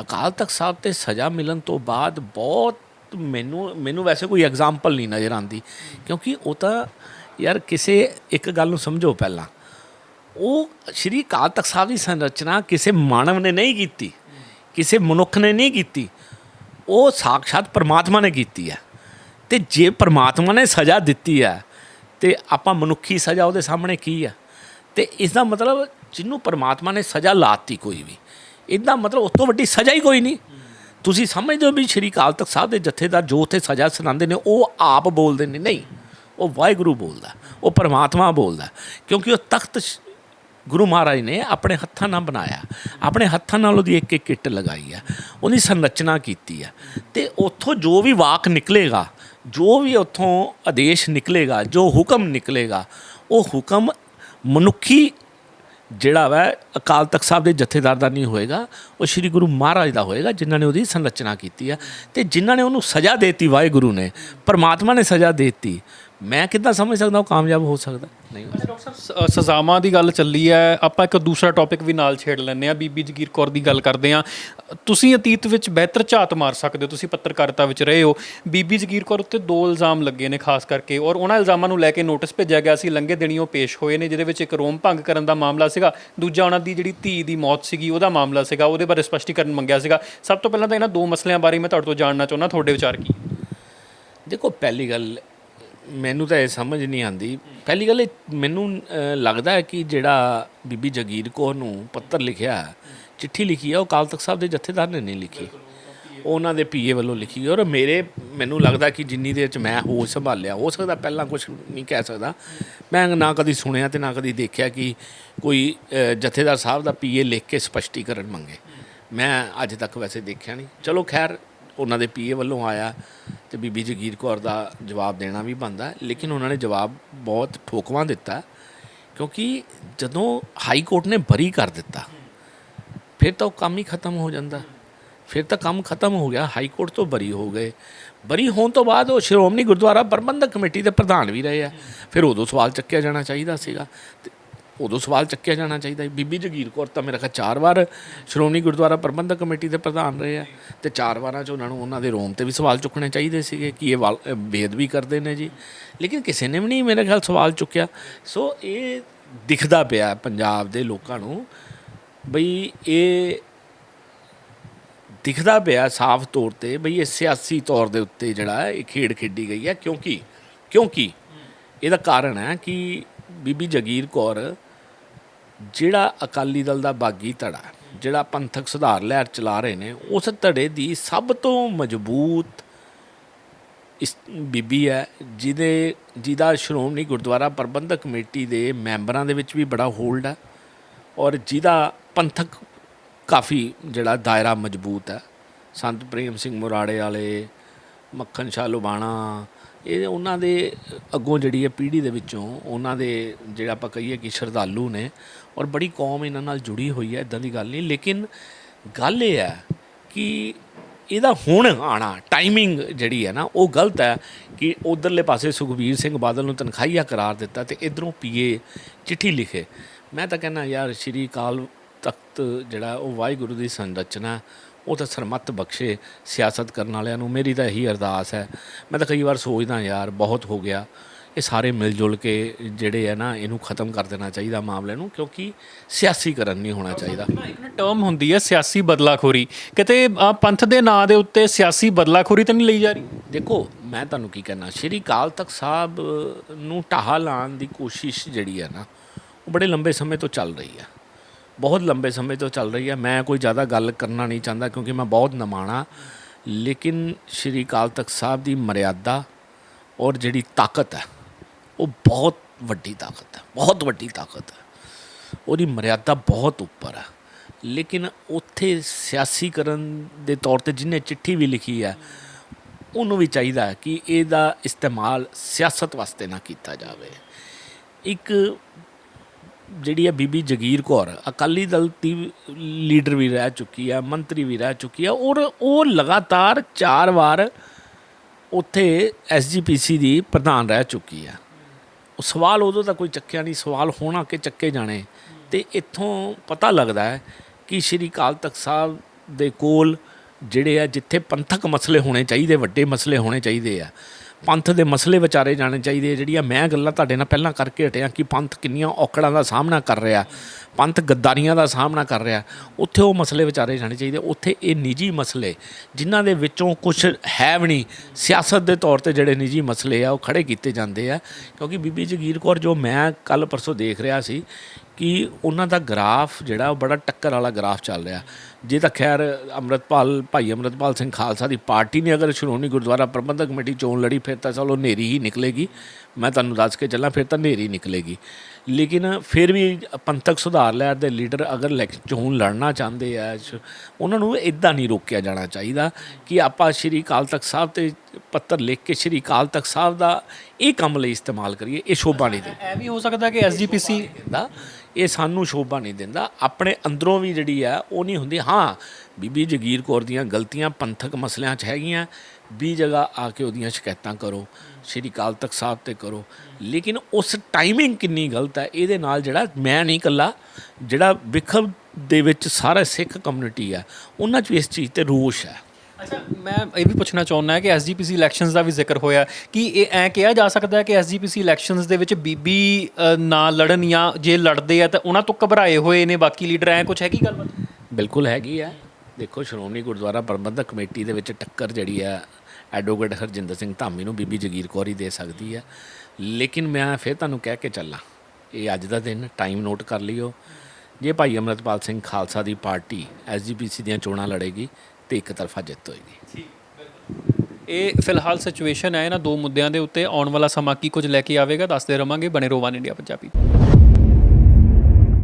ਅਕਾਲ ਤਖਤ ਸਾਹਿਬ ਤੇ ਸਜ਼ਾ ਮਿਲਣ ਤੋਂ ਬਾਅਦ ਬਹੁਤ ਮੈਨੂੰ ਮੈਨੂੰ ਵੈਸੇ ਕੋਈ ਐਗਜ਼ਾਮਪਲ ਨਹੀਂ ਨਜ਼ਰ ਆਂਦੀ ਕਿਉਂਕਿ ਉਹ ਤਾਂ ਯਾਰ ਕਿਸੇ ਇੱਕ ਗੱਲ ਨੂੰ ਸਮਝੋ ਪਹਿਲਾਂ। ਉਹ ਸ਼੍ਰੀ ਅਕਾਲ ਤਖਤ ਸਾਹਿਬ ਦੀ ਸੰਰਚਨਾ ਕਿਸੇ ਮਾਨਵ ਨੇ ਨਹੀਂ ਕੀਤੀ, ਕਿਸੇ ਮਨੁੱਖ ਨੇ ਨਹੀਂ ਕੀਤੀ। ਉਹ ਸਾਖਸ਼ਾਤ ਪਰਮਾਤਮਾ ਨੇ ਕੀਤੀ ਹੈ। ਤੇ ਜੇ ਪਰਮਾਤਮਾ ਨੇ ਸਜ਼ਾ ਦਿੱਤੀ ਹੈ, ਤੇ ਆਪਾਂ ਮਨੁੱਖੀ ਸਜ਼ਾ ਉਹਦੇ ਸਾਹਮਣੇ ਕੀ ਹੈ? ਤੇ ਇਸ ਦਾ ਮਤਲਬ ਜਿਹਨੂੰ ਪਰਮਾਤਮਾ ਨੇ ਸਜ਼ਾ ਲਾਤੀ ਕੋਈ ਵੀ, ਇਹਦਾ ਮਤਲਬ ਉਸ ਤੋਂ ਵੱਡੀ ਸਜ਼ਾ ਹੀ ਕੋਈ ਨਹੀਂ। ਤੁਸੀਂ ਸਮਝਦੇ ਹੋ ਵੀ ਸ਼੍ਰੀ ਅਕਾਲ ਤਖਤ ਸਾਹਿਬ ਦੇ ਜਥੇਦਾਰ ਜੋ ਉੱਥੇ ਸਜ਼ਾ ਸੁਣਾਉਂਦੇ ਨੇ, ਉਹ ਆਪ ਬੋਲਦੇ ਨੇ, ਨਹੀਂ, ਉਹ ਵਾਹਿਗੁਰੂ ਬੋਲਦਾ, ਉਹ ਪਰਮਾਤਮਾ ਬੋਲਦਾ, ਕਿਉਂਕਿ ਉਹ ਤਖਤ ਗੁਰੂ ਮਹਾਰਾਜ ਨੇ ਆਪਣੇ ਹੱਥਾਂ ਨਾਲ ਬਣਾਇਆ, ਆਪਣੇ ਹੱਥਾਂ ਨਾਲ ਉਹਦੀ ਇੱਕ ਇੱਕ ਕਿੱਟ ਲਗਾਈ ਆ, ਉਹਦੀ ਸੰਰਚਨਾ ਕੀਤੀ ਆ। ਤੇ ਉੱਥੋਂ ਜੋ ਵੀ ਵਾਕ ਨਿਕਲੇਗਾ, ਜੋ ਵੀ ਉੱਥੋਂ ਆਦੇਸ਼ ਨਿਕਲੇਗਾ, ਜੋ ਹੁਕਮ ਨਿਕਲੇਗਾ, ਉਹ ਹੁਕਮ ਮਨੁੱਖੀ ਜਿਹੜਾ ਵਾ, ਅਕਾਲ ਤਖਤ ਸਾਹਿਬ ਦੇ ਜਥੇਦਾਰ ਦਾ ਨਹੀਂ ਹੋਏਗਾ, ਉਹ ਸ੍ਰੀ ਗੁਰੂ ਮਹਾਰਾਜ ਦਾ ਹੋਏਗਾ, ਜਿਨ੍ਹਾਂ ਨੇ ਉਹਦੀ ਸੰਰਚਨਾ ਕੀਤੀ ਆ। ਤੇ ਜਿਨ੍ਹਾਂ ਨੇ ਉਹਨੂੰ ਸਜ਼ਾ ਦੇਤੀ ਵਾਹਿਗੁਰੂ ਨੇ, ਪਰਮਾਤਮਾ ਨੇ ਸਜ਼ਾ ਦੇਤੀ ਮੈਂ ਕਿੱਦਾਂ ਸਮਝ ਸਕਦਾ ਉਹ ਕਾਮਯਾਬ ਹੋ ਸਕਦਾ? ਨਹੀਂ। ਹੋ ਡਾਕਟਰ ਸਾਹਿਬ ਸਜ਼ਾਵਾਂ ਦੀ ਗੱਲ ਚੱਲੀ ਹੈ ਆਪਾਂ ਇੱਕ ਦੂਸਰਾ ਟੌਪਿਕ ਵੀ ਨਾਲ ਛੇੜ ਲੈਂਦੇ ਆ ਬੀਬੀ ਜਗੀਰ ਕੌਰ ਦੀ ਗੱਲ ਕਰਦੇ ਆ ਤੁਸੀਂ ਅਤੀਤ ਵਿੱਚ ਬਿਹਤਰ ਝਾਤ ਮਾਰ ਸਕਦੇ ਹੋ ਤੁਸੀਂ ਪੱਤਰਕਾਰਿਤਾ ਵਿੱਚ ਰਹੇ ਹੋ। ਬੀਬੀ ਜਗੀਰ ਕੌਰ ਉੱਤੇ ਦੋ ਇਲਜ਼ਾਮ ਲੱਗੇ ਨੇ ਖਾਸ ਕਰਕੇ ਔਰ ਉਹਨਾਂ ਇਲਜ਼ਾਮਾਂ ਨੂੰ ਲੈ ਕੇ ਨੋਟਿਸ ਭੇਜਿਆ ਗਿਆ ਸੀ ਲੰਘੇ ਦਿਨੀਓ ਪੇਸ਼ ਹੋਏ ਨੇ ਜਿਹਦੇ ਵਿੱਚ ਇੱਕ ਰੋਮ ਭੰਗ ਕਰਨ ਦਾ ਮਾਮਲਾ ਸੀਗਾ ਦੂਜਾ ਉਹਨਾਂ ਦੀ ਜਿਹੜੀ ਧੀ ਦੀ ਮੌਤ ਸੀਗੀ ਉਹਦਾ ਮਾਮਲਾ ਸੀਗਾ ਉਹਦੇ ਬਾਰੇ ਸਪਸ਼ਟੀਕਰਨ ਮੰਗਿਆ ਸੀਗਾ। ਸਭ ਤੋਂ ਪਹਿਲਾਂ ਤਾਂ ਇਹਨਾਂ ਦੋ ਮਸਲਿਆਂ ਬਾਰੇ ਮੈਂ ਤੁਹਾਡੇ ਤੋਂ ਜਾਣਨਾ ਚਾਹੁੰਦਾ ਤੁਹਾਡੇ ਵਿਚਾਰ ਕੀ? ਦੇਖੋ ਪਹਿਲੀ ਗੱਲ ਮੈਨੂੰ ਤਾਂ ਇਹ ਸਮਝ ਨਹੀਂ ਆਂਦੀ ਪਹਿਲੀ ਗੱਲ ਇਹ ਮੈਨੂੰ ਲੱਗਦਾ ਹੈ ਕਿ ਜਿਹੜਾ ਬੀਬੀ ਜਗੀਰ ਕੌਰ ਨੂੰ ਪੱਤਰ ਲਿਖਿਆ, ਚਿੱਠੀ ਲਿਖੀ ਆ, ਉਹ ਅਕਾਲ ਤਖਤ ਸਾਹਿਬ ਦੇ ਜਥੇਦਾਰ ਨੇ ਨਹੀਂ ਲਿਖੀ। ਉਹ ਉਹਨਾਂ ਦੇ ਪੀਏ ਵੱਲੋਂ ਲਿਖੀ ਗਈ। ਔਰ ਮੇਰੇ, ਮੈਨੂੰ ਲੱਗਦਾ ਕਿ ਜਿੰਨੀ ਦੇਰ ਚ ਮੈਂ ਹੋਸ਼ ਸੰਭਾਲਿਆ, ਹੋ ਸਕਦਾ ਪਹਿਲਾਂ ਕੁਝ ਨਹੀਂ ਕਹਿ ਸਕਦਾ। ਮੈਂ ਨਾ ਕਦੀ ਸੁਣਿਆ ਤੇ ਨਾ ਕਦੀ ਦੇਖਿਆ ਕਿ ਕੋਈ ਜਥੇਦਾਰ ਸਾਹਿਬ ਦਾ ਪੀਏ ਲਿਖ ਕੇ ਸਪਸ਼ਟੀਕਰਨ ਮੰਗੇ। ਮੈਂ ਅੱਜ ਤੱਕ ਵੈਸੇ ਦੇਖਿਆ ਨਹੀਂ। ਚਲੋ ਖੈਰ ਉਹਨਾਂ ਦੇ ਪੀਏ ਵੱਲੋਂ ਆਇਆ ਤੇ ਬੀਬੀ ਜਗੀਰ ਕੌਰ ਦਾ ਜਵਾਬ ਦੇਣਾ ਵੀ ਬਣਦਾ ਲੇਕਿਨ ਉਹਨਾਂ ਨੇ ਜਵਾਬ ਬਹੁਤ ਠੋਕਵਾਂ ਦਿੱਤਾ ਕਿਉਂਕਿ ਜਦੋਂ ਹਾਈ ਕੋਰਟ ਨੇ ਬਰੀ ਕਰ ਦਿੱਤਾ, ਫਿਰ ਤਾਂ ਉਹ ਕੰਮ ਹੀ ਖਤਮ ਹੋ ਜਾਂਦਾ। ਫਿਰ ਤਾਂ ਕੰਮ ਖਤਮ ਹੋ ਗਿਆ, ਹਾਈ ਕੋਰਟ ਤੋਂ ਬਰੀ ਹੋ ਗਏ। ਬਰੀ ਹੋਣ ਤੋਂ ਬਾਅਦ ਉਹ ਸ਼੍ਰੋਮਣੀ ਗੁਰਦੁਆਰਾ ਪ੍ਰਬੰਧਕ ਕਮੇਟੀ ਦੇ ਪ੍ਰਧਾਨ ਵੀ ਰਹੇ ਆ। ਫਿਰ ਉਦੋਂ ਸਵਾਲ ਚੱਕਿਆ ਜਾਣਾ ਚਾਹੀਦਾ ਸੀਗਾ। ਤੇ ਉਦੋਂ ਸਵਾਲ ਚੱਕਿਆ ਜਾਣਾ ਚਾਹੀਦਾ ਸੀ। ਬੀਬੀ ਜਗੀਰ ਕੌਰ ਤਾਂ ਮੇਰਾ ਖਿਆਲ ਚਾਰ ਵਾਰ ਸ਼੍ਰੋਮਣੀ ਗੁਰਦੁਆਰਾ ਪ੍ਰਬੰਧਕ ਕਮੇਟੀ ਦੇ ਪ੍ਰਧਾਨ ਰਹੇ ਆ ਤੇ ਚਾਰ ਵਾਰਾਂ 'ਚ ਉਹਨਾਂ ਨੂੰ ਉਹਨਾਂ ਦੇ ਰੋਮ ਤੇ ਵੀ ਸਵਾਲ ਚੁੱਕਣੇ ਚਾਹੀਦੇ ਸੀਗੇ ਕਿ ਇਹ ਵਾਲ- ਅ, ਵੀ ਕਰਦੇ ਨੇ ਜੀ। ਲੇਕਿਨ ਕਿਸੇ ਨੇ ਵੀ ਨਹੀਂ ਮੇਰੇ ਖਿਆਲ ਸਵਾਲ ਚੁੱਕਿਆ। ਸੋ ਇਹ ਦਿਖਦਾ ਪਿਆ ਪੰਜਾਬ ਦੇ ਲੋਕਾਂ ਨੂੰ ਬਈ ਇਹ ਦਿਖਦਾ ਪਿਆ ਸਾਫ਼ ਤੌਰ ਤੇ ਬਈ ਇਹ ਸਿਆਸੀ ਤੌਰ ਦੇ ਉੱਤੇ ਜਿਹੜਾ ਇਹ ਖੇਡ ਖੇਡੀ ਗਈ ਹੈ। ਕਿਉਂਕਿ ਕਿਉਂਕਿ ਇਹਦਾ ਕਾਰਨ ਹੈ ਕਿ ਬੀਬੀ ਜਗੀਰ ਕੌਰ ਜਿਹੜਾ ਅਕਾਲੀ ਦਲ ਦਾ ਬਾਗੀ ਧੜਾ ਜਿਹੜਾ ਪੰਥਕ ਸੁਧਾਰ ਲਹਿਰ ਚਲਾ ਰਹੇ ਨੇ, ਉਸ ਧੜੇ ਦੀ ਸਭ ਤੋਂ ਮਜ਼ਬੂਤ ਇਸ ਬੀਬੀ ਹੈ, ਜਿਹਦੇ, ਜਿਹਦਾ ਸ਼੍ਰੋਮਣੀ ਗੁਰਦੁਆਰਾ ਪ੍ਰਬੰਧਕ ਕਮੇਟੀ ਦੇ ਮੈਂਬਰਾਂ ਦੇ ਵਿੱਚ ਵੀ ਬੜਾ ਹੋਲਡ ਹੈ ਔਰ ਜਿਹਦਾ ਪੰਥਕ ਕਾਫੀ ਜਿਹੜਾ ਦਾਇਰਾ ਮਜ਼ਬੂਤ ਹੈ। ਸੰਤ ਪ੍ਰੇਮ ਸਿੰਘ ਮੁਰਾੜੇ ਵਾਲੇ, ਮੱਖਣ ਸ਼ਾਹ ਲੁਬਾਣਾ, ਇਹ ਉਹਨਾਂ ਦੇ ਅੱਗੋਂ ਜਿਹੜੀ ਹੈ ਪੀੜ੍ਹੀ ਦੇ ਵਿੱਚੋਂ ਉਹਨਾਂ ਦੇ, ਜਿਹੜਾ ਆਪਾਂ ਕਹੀਏ ਕਿ ਸ਼ਰਧਾਲੂ ਨੇ ਔਰ ਬੜੀ ਕੌਮ ਇਹਨਾਂ ਨਾਲ ਜੁੜੀ ਹੋਈ ਹੈ ਇਦਾਂ ਦੀ ਗੱਲ ਨਹੀਂ। ਲੇਕਿਨ ਗੱਲ ਇਹ ਹੈ ਕਿ ਇਹਦਾ ਹੁਣ ਆਣਾ ਟਾਈਮਿੰਗ ਜਿਹੜੀ ਹੈ ਨਾ, ਉਹ ਗਲਤ ਹੈ ਕਿ ਉਧਰਲੇ ਪਾਸੇ ਸੁਖਬੀਰ ਸਿੰਘ ਬਾਦਲ ਨੂੰ ਤਨਖਾਹੀਆ ਕਰਾਰ ਦਿੱਤਾ ਤੇ ਇਧਰੋਂ ਪੀਏ ਚਿੱਠੀ ਲਿਖੇ। ਮੈਂ ਤਾਂ ਕਹਿੰਦਾ, ਯਾਰ ਸ਼੍ਰੀ ਕਾਲ ਤਖਤ ਜਿਹੜਾ ਉਹ ਵਾਹਿਗੁਰੂ ਦੀ ਸੰਰਚਨਾ ਉਹ ਤਾਂ ਸਰਮੱਤ ਬਖਸ਼ੇ ਸਿਆਸਤ ਕਰਨ ਵਾਲਿਆਂ ਨੂੰ। ਮੇਰੀ ਤਾਂ ਇਹੀ ਅਰਦਾਸ ਹੈ। ਮੈਂ ਤਾਂ ਕਈ ਵਾਰ ਸੋਚਦਾ, ਯਾਰ ਬਹੁਤ ਹੋ ਗਿਆ। ਇਹ ਸਾਰੇ ਮਿਲ ਜੁਲ ਕੇ ਜਿਹੜੇ ਆ ਨਾ ਇਹਨੂੰ ਖਤਮ ਕਰ ਦੇਣਾ ਚਾਹੀਦਾ ਮਾਮਲੇ ਨੂੰ ਕਿਉਂਕਿ ਸਿਆਸੀਕਰਨ ਨਹੀਂ ਹੋਣਾ ਚਾਹੀਦਾ। ਇੱਕ ਨਾ ਟਰਮ ਹੁੰਦੀ ਹੈ ਸਿਆਸੀ ਬਦਲਾਖੋਰੀ। ਕਿਤੇ ਆਹ ਪੰਥ ਦੇ ਨਾਂ ਦੇ ਉੱਤੇ ਸਿਆਸੀ ਬਦਲਾਖੋਰੀ ਤਾਂ ਨਹੀਂ ਲਈ ਜਾ ਰਹੀ? ਦੇਖੋ ਮੈਂ ਤੁਹਾਨੂੰ ਕੀ ਕਹਿਣਾ ਸ਼੍ਰੀ ਕਾਲ ਤਖਤ ਸਾਹਿਬ ਨੂੰ ਢਾਹ ਲਾਉਣ ਦੀ ਕੋਸ਼ਿਸ਼ ਜਿਹੜੀ ਹੈ ਨਾ ਉਹ ਬੜੇ ਲੰਬੇ ਸਮੇਂ ਤੋਂ ਚੱਲ ਰਹੀ ਹੈ। ਬਹੁਤ ਲੰਬੇ ਸਮੇਂ ਤੋਂ ਚੱਲ ਰਹੀ ਹੈ। ਮੈਂ ਕੋਈ ਜ਼ਿਆਦਾ ਗੱਲ ਕਰਨਾ ਨਹੀਂ ਚਾਹੁੰਦਾ ਕਿਉਂਕਿ ਮੈਂ ਬਹੁਤ ਨਮਾਣਾ। ਲੇਕਿਨ ਸ਼੍ਰੀ ਕਾਲ ਤਖਤ ਸਾਹਿਬ ਦੀ ਮਰਿਆਦਾ ਔਰ ਜਿਹੜੀ ਤਾਕਤ ਹੈ ਉਹ ਬਹੁਤ ਵੱਡੀ ਤਾਕਤ ਹੈ, ਬਹੁਤ ਵੱਡੀ ਤਾਕਤ ਹੈ। ਉਹਦੀ ਮਰਿਆਦਾ ਬਹੁਤ ਉੱਪਰ ਹੈ। ਲੇਕਿਨ ਉੱਥੇ ਸਿਆਸੀਕਰਨ ਦੇ ਤੌਰ ਤੇ ਜਿਹਨੇ ਚਿੱਠੀ ਵੀ ਲਿਖੀ ਹੈ, ਉਹਨੂੰ ਵੀ ਚਾਹੀਦਾ ਹੈ ਕਿ ਇਹਦਾ ਇਸਤੇਮਾਲ ਸਿਆਸਤ ਵਾਸਤੇ ਨਾ ਕੀਤਾ ਜਾਵੇ। ਇੱਕ ਜਿਹੜੀ ਹੈ ਬੀਬੀ ਜਗੀਰ ਕੌਰ, ਅਕਾਲੀ ਦਲ ਦੀ ਲੀਡਰ ਵੀ ਰਹਿ ਚੁੱਕੀ ਆ ਮੰਤਰੀ ਵੀ ਰਹਿ ਚੁੱਕੀ ਆ ਔਰ ਉਹ ਲਗਾਤਾਰ ਚਾਰ ਵਾਰ ਉੱਥੇ ਐਸਜੀਪੀਸੀ ਦੀ ਪ੍ਰਧਾਨ ਰਹਿ ਚੁੱਕੀ ਹੈ। ਸਵਾਲ ਉਦੋਂ ਤਾਂ ਕੋਈ ਚੱਕਿਆ ਨਹੀਂ, ਸਵਾਲ ਹੋਣਾ ਕਿ ਚੱਕੇ ਜਾਣੇ। ਤੇ ਇੱਥੋਂ ਪਤਾ ਲੱਗਦਾ ਹੈ ਕਿ ਸ਼੍ਰੀ ਕਾਲ ਤਖਤ ਸਾਹਿਬ ਦੇ ਕੋਲ ਜਿਹੜੇ ਆ, ਜਿੱਥੇ ਪੰਥਕ ਮਸਲੇ ਹੋਣੇ ਚਾਹੀਦੇ, ਵੱਡੇ ਮਸਲੇ ਹੋਣੇ ਚਾਹੀਦੇ ਆ, ਪੰਥ ਦੇ ਮਸਲੇ ਵਿਚਾਰੇ ਜਾਣੇ ਚਾਹੀਦੇ ਜਿਹੜੀਆਂ ਮੈਂ ਗੱਲਾਂ ਤੁਹਾਡੇ ਨਾਲ ਪਹਿਲਾਂ ਕਰਕੇ ਹਟਿਆ ਕਿ ਪੰਥ ਕਿੰਨੀਆਂ ਔਕੜਾਂ ਦਾ ਸਾਹਮਣਾ ਕਰ ਰਿਹਾ। ਪੰਥ ਗੱਦਾਰੀਆਂ ਦਾ ਸਾਹਮਣਾ ਕਰ ਰਿਹਾ, ਉੱਥੇ ਉਹ ਮਸਲੇ ਵਿਚਾਰੇ ਜਾਣੇ ਚਾਹੀਦੇ। ਉੱਥੇ ਇਹ ਨਿੱਜੀ ਮਸਲੇ, ਜਿਨ੍ਹਾਂ ਦੇ ਵਿੱਚੋਂ ਕੁਝ ਹੈ ਵੀ ਨਹੀਂ, ਸਿਆਸਤ ਦੇ ਤੌਰ ਤੇ ਜਿਹੜੇ ਨਿੱਜੀ ਮਸਲੇ ਆ, ਉਹ ਖੜੇ ਕੀਤੇ ਜਾਂਦੇ ਆ। ਕਿਉਂਕਿ ਬੀਬੀ ਜਗੀਰ ਕੌਰ, ਜੋ ਮੈਂ ਕੱਲ ਪਰਸੋਂ ਦੇਖ ਰਿਹਾ ਸੀ ਕਿ ਉਹਨਾਂ ਦਾ ਗ੍ਰਾਫ ਜਿਹੜਾ, ਉਹ ਬੜਾ ਟੱਕਰ ਵਾਲਾ ਗ੍ਰਾਫ ਚੱਲ ਰਿਹਾ। ਜੇ ਤਾਂ ਖੈਰ ਅੰਮ੍ਰਿਤਪਾਲ, ਭਾਈ ਅੰਮ੍ਰਿਤਪਾਲ ਸਿੰਘ ਖਾਲਸਾ ਦੀ ਪਾਰਟੀ ਨੇ ਅਗਰ ਸ਼੍ਰੋਮਣੀ ਗੁਰਦੁਆਰਾ ਪ੍ਰਬੰਧਕ ਕਮੇਟੀ ਚੋਣ ਲੜੀ, ਫਿਰ ਤਾਂ ਚਲੋ ਹਨੇਰੀ ਹੀ ਨਿਕਲੇਗੀ। ਮੈਂ ਤੁਹਾਨੂੰ ਦੱਸ ਕੇ ਚੱਲਾਂ, ਫਿਰ ਤਾਂ ਹਨੇਰੀ ਨਿਕਲੇਗੀ। ਲੇਕਿਨ ਫਿਰ ਵੀ ਪੰਥਕ ਸੁਧਾਰ ਲਹਿਰ ਦੇ ਲੀਡਰ ਅਗਰ ਚੋਣ ਲੜਨਾ ਚਾਹੁੰਦੇ ਆ ਉਹਨਾਂ ਨੂੰ ਇਦਾਂ ਨਹੀਂ ਰੋਕਿਆ ਜਾਣਾ ਚਾਹੀਦਾ ਕਿ ਆਪਾਂ ਸ਼੍ਰੀ ਕਾਲ ਤਖਤ ਸਾਹਿਬ ਤੇ ਪੱਤਰ ਲਿਖ ਕੇ ਸ਼੍ਰੀ ਕਾਲ ਤਖਤ ਸਾਹਿਬ ਦਾ ਇਹ ਕੰਮ ਲਈ ਇਸਤੇਮਾਲ ਕਰੀਏ ਇਹ ਸ਼ੋਭਾ ਨਹੀਂ ਦਿੰਦਾ। ਐ ਵੀ ਹੋ ਸਕਦਾ ਕਿ ਐਸਜੀਪੀਸੀ ਦਿੰਦਾ ਇਹ ਸਾਨੂੰ ਸ਼ੋਭਾ ਨਹੀਂ ਦਿੰਦਾ। ਆਪਣੇ ਅੰਦਰੋਂ ਵੀ ਜਿਹੜੀ ਆ ਉਹ ਨਹੀਂ ਹੁੰਦੀ। ਹਾਂ ਬੀਬੀ ਜਗੀਰ ਕੌਰ ਦੀਆਂ ਗਲਤੀਆਂ ਪੰਥਕ ਮਸਲਿਆਂ 'ਚ ਹੈਗੀਆਂ ਵੀ ਜਗ੍ਹਾ ਆ ਕੇ ਉਹਦੀਆਂ ਸ਼ਿਕਾਇਤਾਂ ਕਰੋ। ਸ਼੍ਰੀ ਕਾਲ ਤਖਤ ਸਾਹਿਬ ਤੇ ਕਰੋ। ਲੇਕਿਨ ਉਸ ਟਾਈਮਿੰਗ ਕਿੰਨੀ ਗਲਤ ਹੈ ਇਹਦੇ ਨਾਲ ਜਿਹੜਾ ਮੈਂ ਨਹੀਂ ਇਕੱਲਾ ਜਿਹੜਾ ਵਿਖਵ ਦੇ ਵਿੱਚ ਸਾਰਾ ਸਿੱਖ ਕਮਿਊਨਿਟੀ ਆ ਉਹਨਾਂ 'ਚ ਇਸ ਚੀਜ਼ ਤੇ ਰੋਸ਼ ਹੈ। ਅੱਛਾ ਮੈਂ ਇਹ ਵੀ ਪੁੱਛਣਾ ਚਾਹੁੰਦਾ ਕਿ ਐਸਜੀਪੀਸੀ ਇਲੈਕਸ਼ਨਸ ਦਾ ਵੀ ਜ਼ਿਕਰ ਹੋਇਆ। ਕਿ ਇਹ ਐ ਕਿਹਾ ਜਾ ਸਕਦਾ ਹੈ ਕਿ ਐਸਜੀਪੀਸੀ ਇਲੈਕਸ਼ਨਸ ਦੇ ਵਿੱਚ ਬੀਬੀ ਨਾ ਲੜਨ ਜਾਂ ਜੇ ਲੜਦੇ ਆ ਤਾਂ ਉਹਨਾਂ ਤੋਂ ਘਬਰਾਏ ਹੋਏ ਨੇ ਬਾਕੀ ਲੀਡਰ ਐ ਕੁਝ ਹੈਗੀ ਗੱਲਬਾਤ? ਬਿਲਕੁਲ ਹੈਗੀ ਆ ਦੇਖੋ ਸ਼੍ਰੋਮਣੀ ਗੁਰਦੁਆਰਾ ਪ੍ਰਬੰਧਕ ਕਮੇਟੀ ਦੇ ਵਿੱਚ ਟੱਕਰ ਜਿਹੜੀ ਆ ਐਡਵੋਕੇਟ ਹਰਜਿੰਦਰ ਸਿੰਘ ਧਾਮੀ ਨੂੰ ਬੀਬੀ ਜਗੀਰ ਕੌਰ ਹੀ ਦੇ ਸਕਦੀ ਹੈ ਲੇਕਿਨ ਮੈਂ ਫਿਰ ਤੁਹਾਨੂੰ ਕਹਿ ਕੇ ਚੱਲਾਂ, ਇਹ ਅੱਜ ਦਾ ਦਿਨ ਟਾਈਮ ਨੋਟ ਕਰ ਲਿਓ। ਜੇ ਭਾਈ ਅਮਰਤਪਾਲ ਸਿੰਘ ਖਾਲਸਾ ਦੀ ਪਾਰਟੀ ਐਸਜੀਪੀਸੀ ਦੀਆਂ ਚੋਣਾਂ ਲੜੇਗੀ ਤੇ ਇੱਕ ਤਰਫਾ ਜਿੱਤ ਹੋਏਗੀ। ਇਹ ਫਿਲਹਾਲ ਸਿਚੁਏਸ਼ਨ ਹੈ, ਇਹਨਾਂ ਦੋ ਮੁੱਦਿਆਂ ਦੇ ਉੱਤੇ ਆਉਣ ਵਾਲਾ ਸਮਾਂ ਕੀ ਕੁਝ ਲੈ ਕੇ ਆਵੇਗਾ, ਦੱਸਦੇ ਰਵਾਂਗੇ। ਬਣੇ ਰੋਵਾਨ ਇੰਡੀਆ ਪੰਜਾਬੀ।